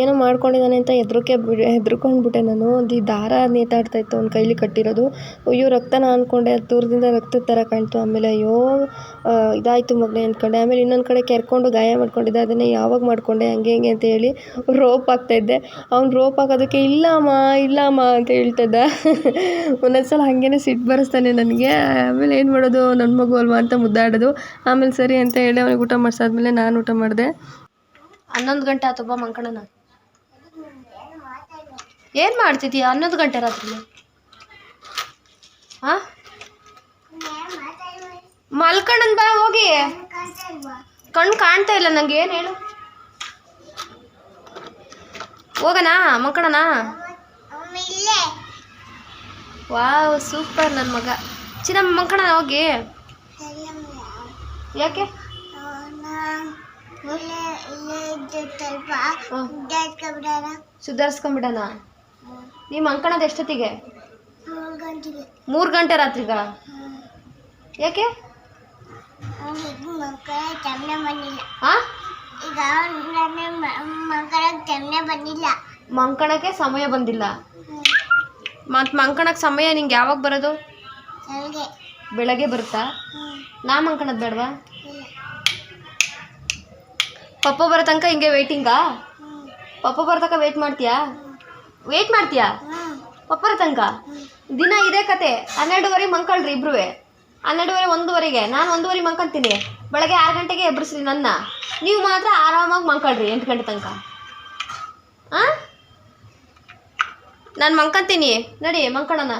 ಏನೋ ಮಾಡ್ಕೊಂಡಿದ್ದಾನೆ ಅಂತ ಹೆದ್ರಿಕೆ ಬಿಡಿ ಹೆದ್ರ್ಕೊಂಡ್ಬಿಟ್ಟೆ ನಾನು. ಒಂದು ಈ ದಾರ ನೇತಾಡ್ತಾ ಇತ್ತು ಅವ್ನ ಕೈಲಿ ಕಟ್ಟಿರೋದು. ಅಯ್ಯೋ, ರಕ್ತನ ಅಂದ್ಕೊಂಡೆ ಅದು ದೂರದಿಂದ ರಕ್ತದ ಥರ ಕಾಣ್ತು ಆಮೇಲೆ. ಅಯ್ಯೋ ಇದಾಯಿತು ಮಗನೇ ಅಂದ್ಕೊಂಡೆ ಆಮೇಲೆ ಇನ್ನೊಂದು ಕಡೆ ಕೆರ್ಕೊಂಡು ಗಾಯ ಮಾಡ್ಕೊಂಡಿದ್ದೆ. ಅದನ್ನೇ ಯಾವಾಗ ಮಾಡಿಕೊಂಡೆ? ಹಂಗೆ ಹಿಂಗೆ ಅಂತ ಹೇಳಿ ರೋಪ್ ಹಾಕ್ತಾಯಿದ್ದೆ ಅವ್ನು ರೋಪ್ ಹಾಕೋದಕ್ಕೆ ಇಲ್ಲಮ್ಮ ಇಲ್ಲಮ್ಮ ಅಂತ ಹೇಳ್ತಿದ್ದ ಒಂದೊಂದು ಸಲ ಹಾಗೇನೆ ಸಿಟ್ಟು ಬರೆಸ್ತಾನೆ ನನಗೆ. ಆಮೇಲೆ ಏನು ಮಾಡೋದು? ನನ್ನ ಮಗು ಅಲ್ವಾ ಅಂತ ಮುದ್ದಾಡೋದು. ಆಮೇಲೆ ಸರಿ ಅಂತ ಹೇಳಿ ಅವನಿಗೆ ಊಟ ಮಾಡಿಸಾದ್ಮೇಲೆ ನಾನು ಊಟ ಮಾಡಿದೆ. ಹನ್ನೊಂದು ಗಂಟೆ ಆತಪ್ಪ ಮಂಕಣನ ಏನು ಮಾಡ್ತಿದ್ದೀಯ ಹನ್ನೊಂದು ಗಂಟೆ ರಾತ್ರಿ? ಹಾಂ ಮಲ್ಕಣನ್ ಬಾ ಹೋಗಿ. ಕಣ್ಣು ಕಾಣ್ತಾ ಇಲ್ಲ ನಂಗೆ, ಏನು ಹೇಳು? ಹೋಗೋಣ ಮಲ್ಕಣನಾ ವಾವ್, ಸೂಪರ್ ನನ್ನ ಮಗ. ಚಿನ್ನ ಮಲ್ಕಣ ಹೋಗಿ. ಯಾಕೆ? ಸುಧಾರಿಸ್ಕೊಂಡ್ಬಿಡೋಣ ನೀವು ಅಂಕಣದ ಎಷ್ಟೊತ್ತಿಗೆ? ಮೂರು ಗಂಟೆ ರಾತ್ರಿಗ? ಯಾಕೆ? ಮಂಕಣಕ್ಕೆ ಸಮಯ ಬಂದಿಲ್ಲ. ಮತ್ತು ಮಂಕಣಕ್ಕೆ ಸಮಯ ನಿಂಗೆ ಯಾವಾಗ ಬರೋದು? ಬೆಳಗ್ಗೆ ಬರುತ್ತಾ? ನಾ ಬೇಡವಾ? ಪಪ್ಪ ಬರೋ ತನಕ ಹಿಂಗೆ ವೆಯ್ಟಿಂಗಾ ಪಪ್ಪ ಬರೋ ತನಕ ಮಾಡ್ತೀಯಾ? ವೇಟ್ ಮಾಡ್ತೀಯಾ? ಪಪ್ಪರ ತನಕ? ದಿನ ಇದೇ ಕತೆ. ಹನ್ನೆರಡುವರೆಗೆ ಮಂಕಳ್ರಿ ಇಬ್ರು ಹನ್ನೆರಡುವರೆ ಒಂದೂವರೆಗೆ. ನಾನು ಒಂದೂವರೆಗೆ ಮಂಕಂತೀನಿ ಬೆಳಗ್ಗೆ ಆರು ಗಂಟೆಗೆ ಎಬ್ಬಿಸ್ರಿ ನನ್ನ. ನೀವು ಮಾತ್ರ ಆರಾಮಾಗಿ ಮಂಕಳ್ರಿ ಎಂಟು ಗಂಟೆ ತನಕ. ಹಾಂ ನಾನು ಮಂಕಂತೀನಿ ನಡಿ, ಮಂಕಣನ.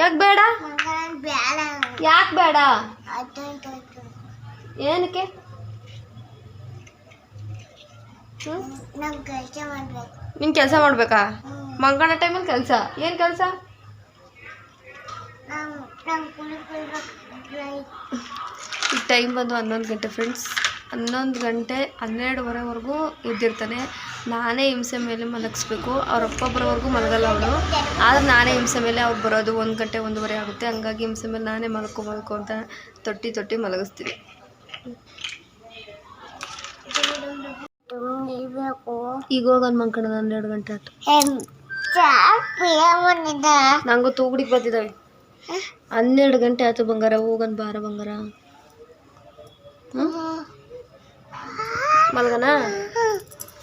ಯಾಕೆ ಬೇಡ? ಯಾಕೆ ಬೇಡ? ಏನಕ್ಕೆ? ನಿನ್ ಕೆಲಸ ಮಾಡ್ಬೇಕು. ಮಂಗಣ ಟೈಮಲ್ಲಿ ಕೆಲಸ. ಏನು ಕೆಲಸ? ಈ ಟೈಮ್ ಬಂದು ಹನ್ನೊಂದು ಗಂಟೆ ಫ್ರೆಂಡ್ಸ್ ಹನ್ನೊಂದು ಗಂಟೆ ಹನ್ನೆರಡುವರೆವರೆಗೂ ಎದ್ದಿರ್ತಾನೆ. ನಾನೇ ಹಿಂಸೆ ಮೇಲೆ ಮಲಗಿಸ್ಬೇಕು. ಅವರಪ್ಪ ಬರೋವರೆಗೂ ಮಲಗಲ್ಲ ಅವಳು ಆದ್ರೆ ನಾನೇ ಹಿಂಸೆ ಮೇಲೆ ಅವ್ರು ಬರೋದು ಒಂದು ಗಂಟೆ ಒಂದೂವರೆ ಆಗುತ್ತೆ. ಹಂಗಾಗಿ ಹಿಂಸೆ ಮೇಲೆ ನಾನೇ ಮಲ್ಕೊ ಮಲ್ಕೊ ಅಂತ ತೊಟ್ಟಿ ತೊಟ್ಟಿ ಮಲಗಿಸ್ತೀನಿ. ಈಗ ಹೋಗೋದು ಮಂಕಣ ಹನ್ನೆರಡು ಗಂಟೆ ಆಯ್ತು. ನಂಗು ನಂಗೂ ತೂಗುಡಿಗೆ ಬಂದಿದ್ದಾವೆ ಹನ್ನೆರಡು ಗಂಟೆ ಆಯ್ತು ಬಂಗಾರ, ಹೋಗನ್ ಬಾರ ಬಂಗಾರ. ಮಲ್ಗನ?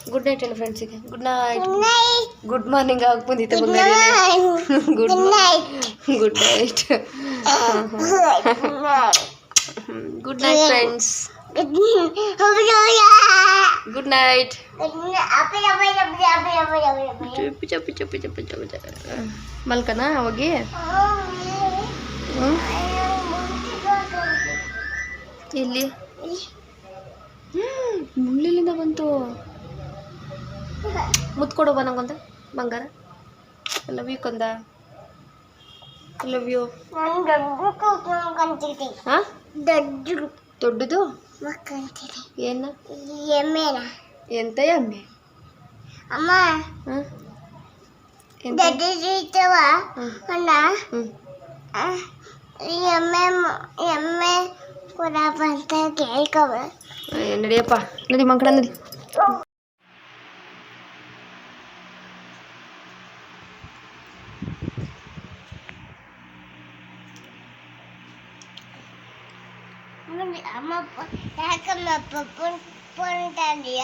ಗುಡ್ ನೈಟ್ ಹೇಳಿ ಫ್ರೆಂಡ್ಸಿಗೆ ಗುಡ್ ನೈಟ್ ಗುಡ್ ಮಾರ್ನಿಂಗ್ ಆಗಿ ಬಂದಿತ್ತು good good good night good night friends good night ಮಲ್ಕನ ಹೋಗಿ ಹ್ಞೂ ಎಲ್ಲಿ ಮುಳ್ಳಿಲಿಂದ ಬಂತು. ಮುತ್ತು ಕೊಡು ಬಾ ನಂಗೊಂದು ಬಂಗಾರ ಲವ್ ಯು ಕೊಂದ ಲವ್ ಯು ಹಾಂ ದೊಡ್ಡ ದೊಡ್ಡದು ಮಕ್ಕಂತೀರಿ ಏನು ಎಮ್ಮೆನ ಎಂತ ಎಮ್ಮೆ ಅಮ್ಮ ಹಾಂ ಎಂತ ದೊಡ್ಡದಿರ್ತವ ಹ್ಮ್. ಅಣ್ಣ ಹ್ಞೂ ಆ, ಈ ಎಮ್ಮೆ ಮ- ಎಮ್ಮೆ ಕೊಡಪ್ಪ ಅಂತ ಕೇಳ್ಕೊಬ ಏ, ನಡಿಯಪ್ಪ ನಡಿ ಮಂಕಡ ನಡಿ ಅಮ್ಮ ಪ- ಯಾಕಮ್ಮ ಪಪ್ಪನ್ ಫೋನ್ ತಂದಿಯ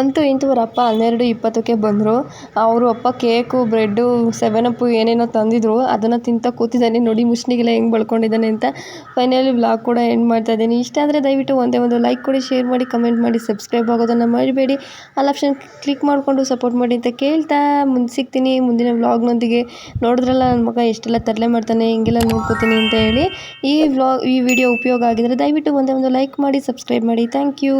ಅಂತೂ ಇಂತೂ ಅವ್ರ ಅಪ್ಪ ಹನ್ನೆರಡು ಇಪ್ಪತ್ತಕ್ಕೆ ಬಂದರು. ಅವರು ಅಪ್ಪ ಕೇಕು, ಬ್ರೆಡ್ಡು, ಸೆವೆನ್ ಅಪ್ಪು ಏನೇನೋ ತಂದಿದ್ರು. ಅದನ್ನು ತಿಂತ ಕೂತಿದ್ದಾನೆ. ನೋಡಿ ಮುಷ್ಣಿಗೆಲ್ಲ ಹೆಂಗೆ ಬಳ್ಕೊಂಡಿದ್ದಾನೆ ಅಂತ ಫೈನಲಿ ಬ್ಲಾಗ್ ಕೂಡ ಎಂಡ್ ಮಾಡ್ತಾ ಇದ್ದೀನಿ. ಇಷ್ಟ ಆದರೆ ದಯವಿಟ್ಟು ಒಂದೇ ಒಂದು ಲೈಕ್ ಕೊಡಿ ಶೇರ್ ಮಾಡಿ ಕಮೆಂಟ್ ಮಾಡಿ ಸಬ್ಸ್ಕ್ರೈಬ್ ಆಗೋದನ್ನು ಮಾಡಬೇಡಿ ಆಲ್ ಆಪ್ಷನ್ ಕ್ಲಿಕ್ ಮಾಡಿಕೊಂಡು ಸಪೋರ್ಟ್ ಮಾಡಿ ಅಂತ ಕೇಳ್ತಾ ಮುಂದೆ ಸಿಗ್ತೀನಿ. ಮುಂದಿನ ವ್ಲಾಗ್ನೊಂದಿಗೆ ನೋಡಿದ್ರಲ್ಲ ನನ್ನ ಮಗ ಎಷ್ಟೆಲ್ಲ ತರಲೆ ಮಾಡ್ತಾನೆ, ಹಿಂಗೆಲ್ಲ ನೋಡ್ಕೋತೀನಿ ಅಂತ ಹೇಳಿ ಈ ವ್ಲಾಗ್ ಈ ವಿಡಿಯೋ ಉಪಯೋಗ ಆಗಿದ್ದರೆ ದಯವಿಟ್ಟು ಒಂದೇ ಒಂದು ಲೈಕ್ ಮಾಡಿ ಸಬ್ಸ್ಕ್ರೈಬ್ ಮಾಡಿ. Thank you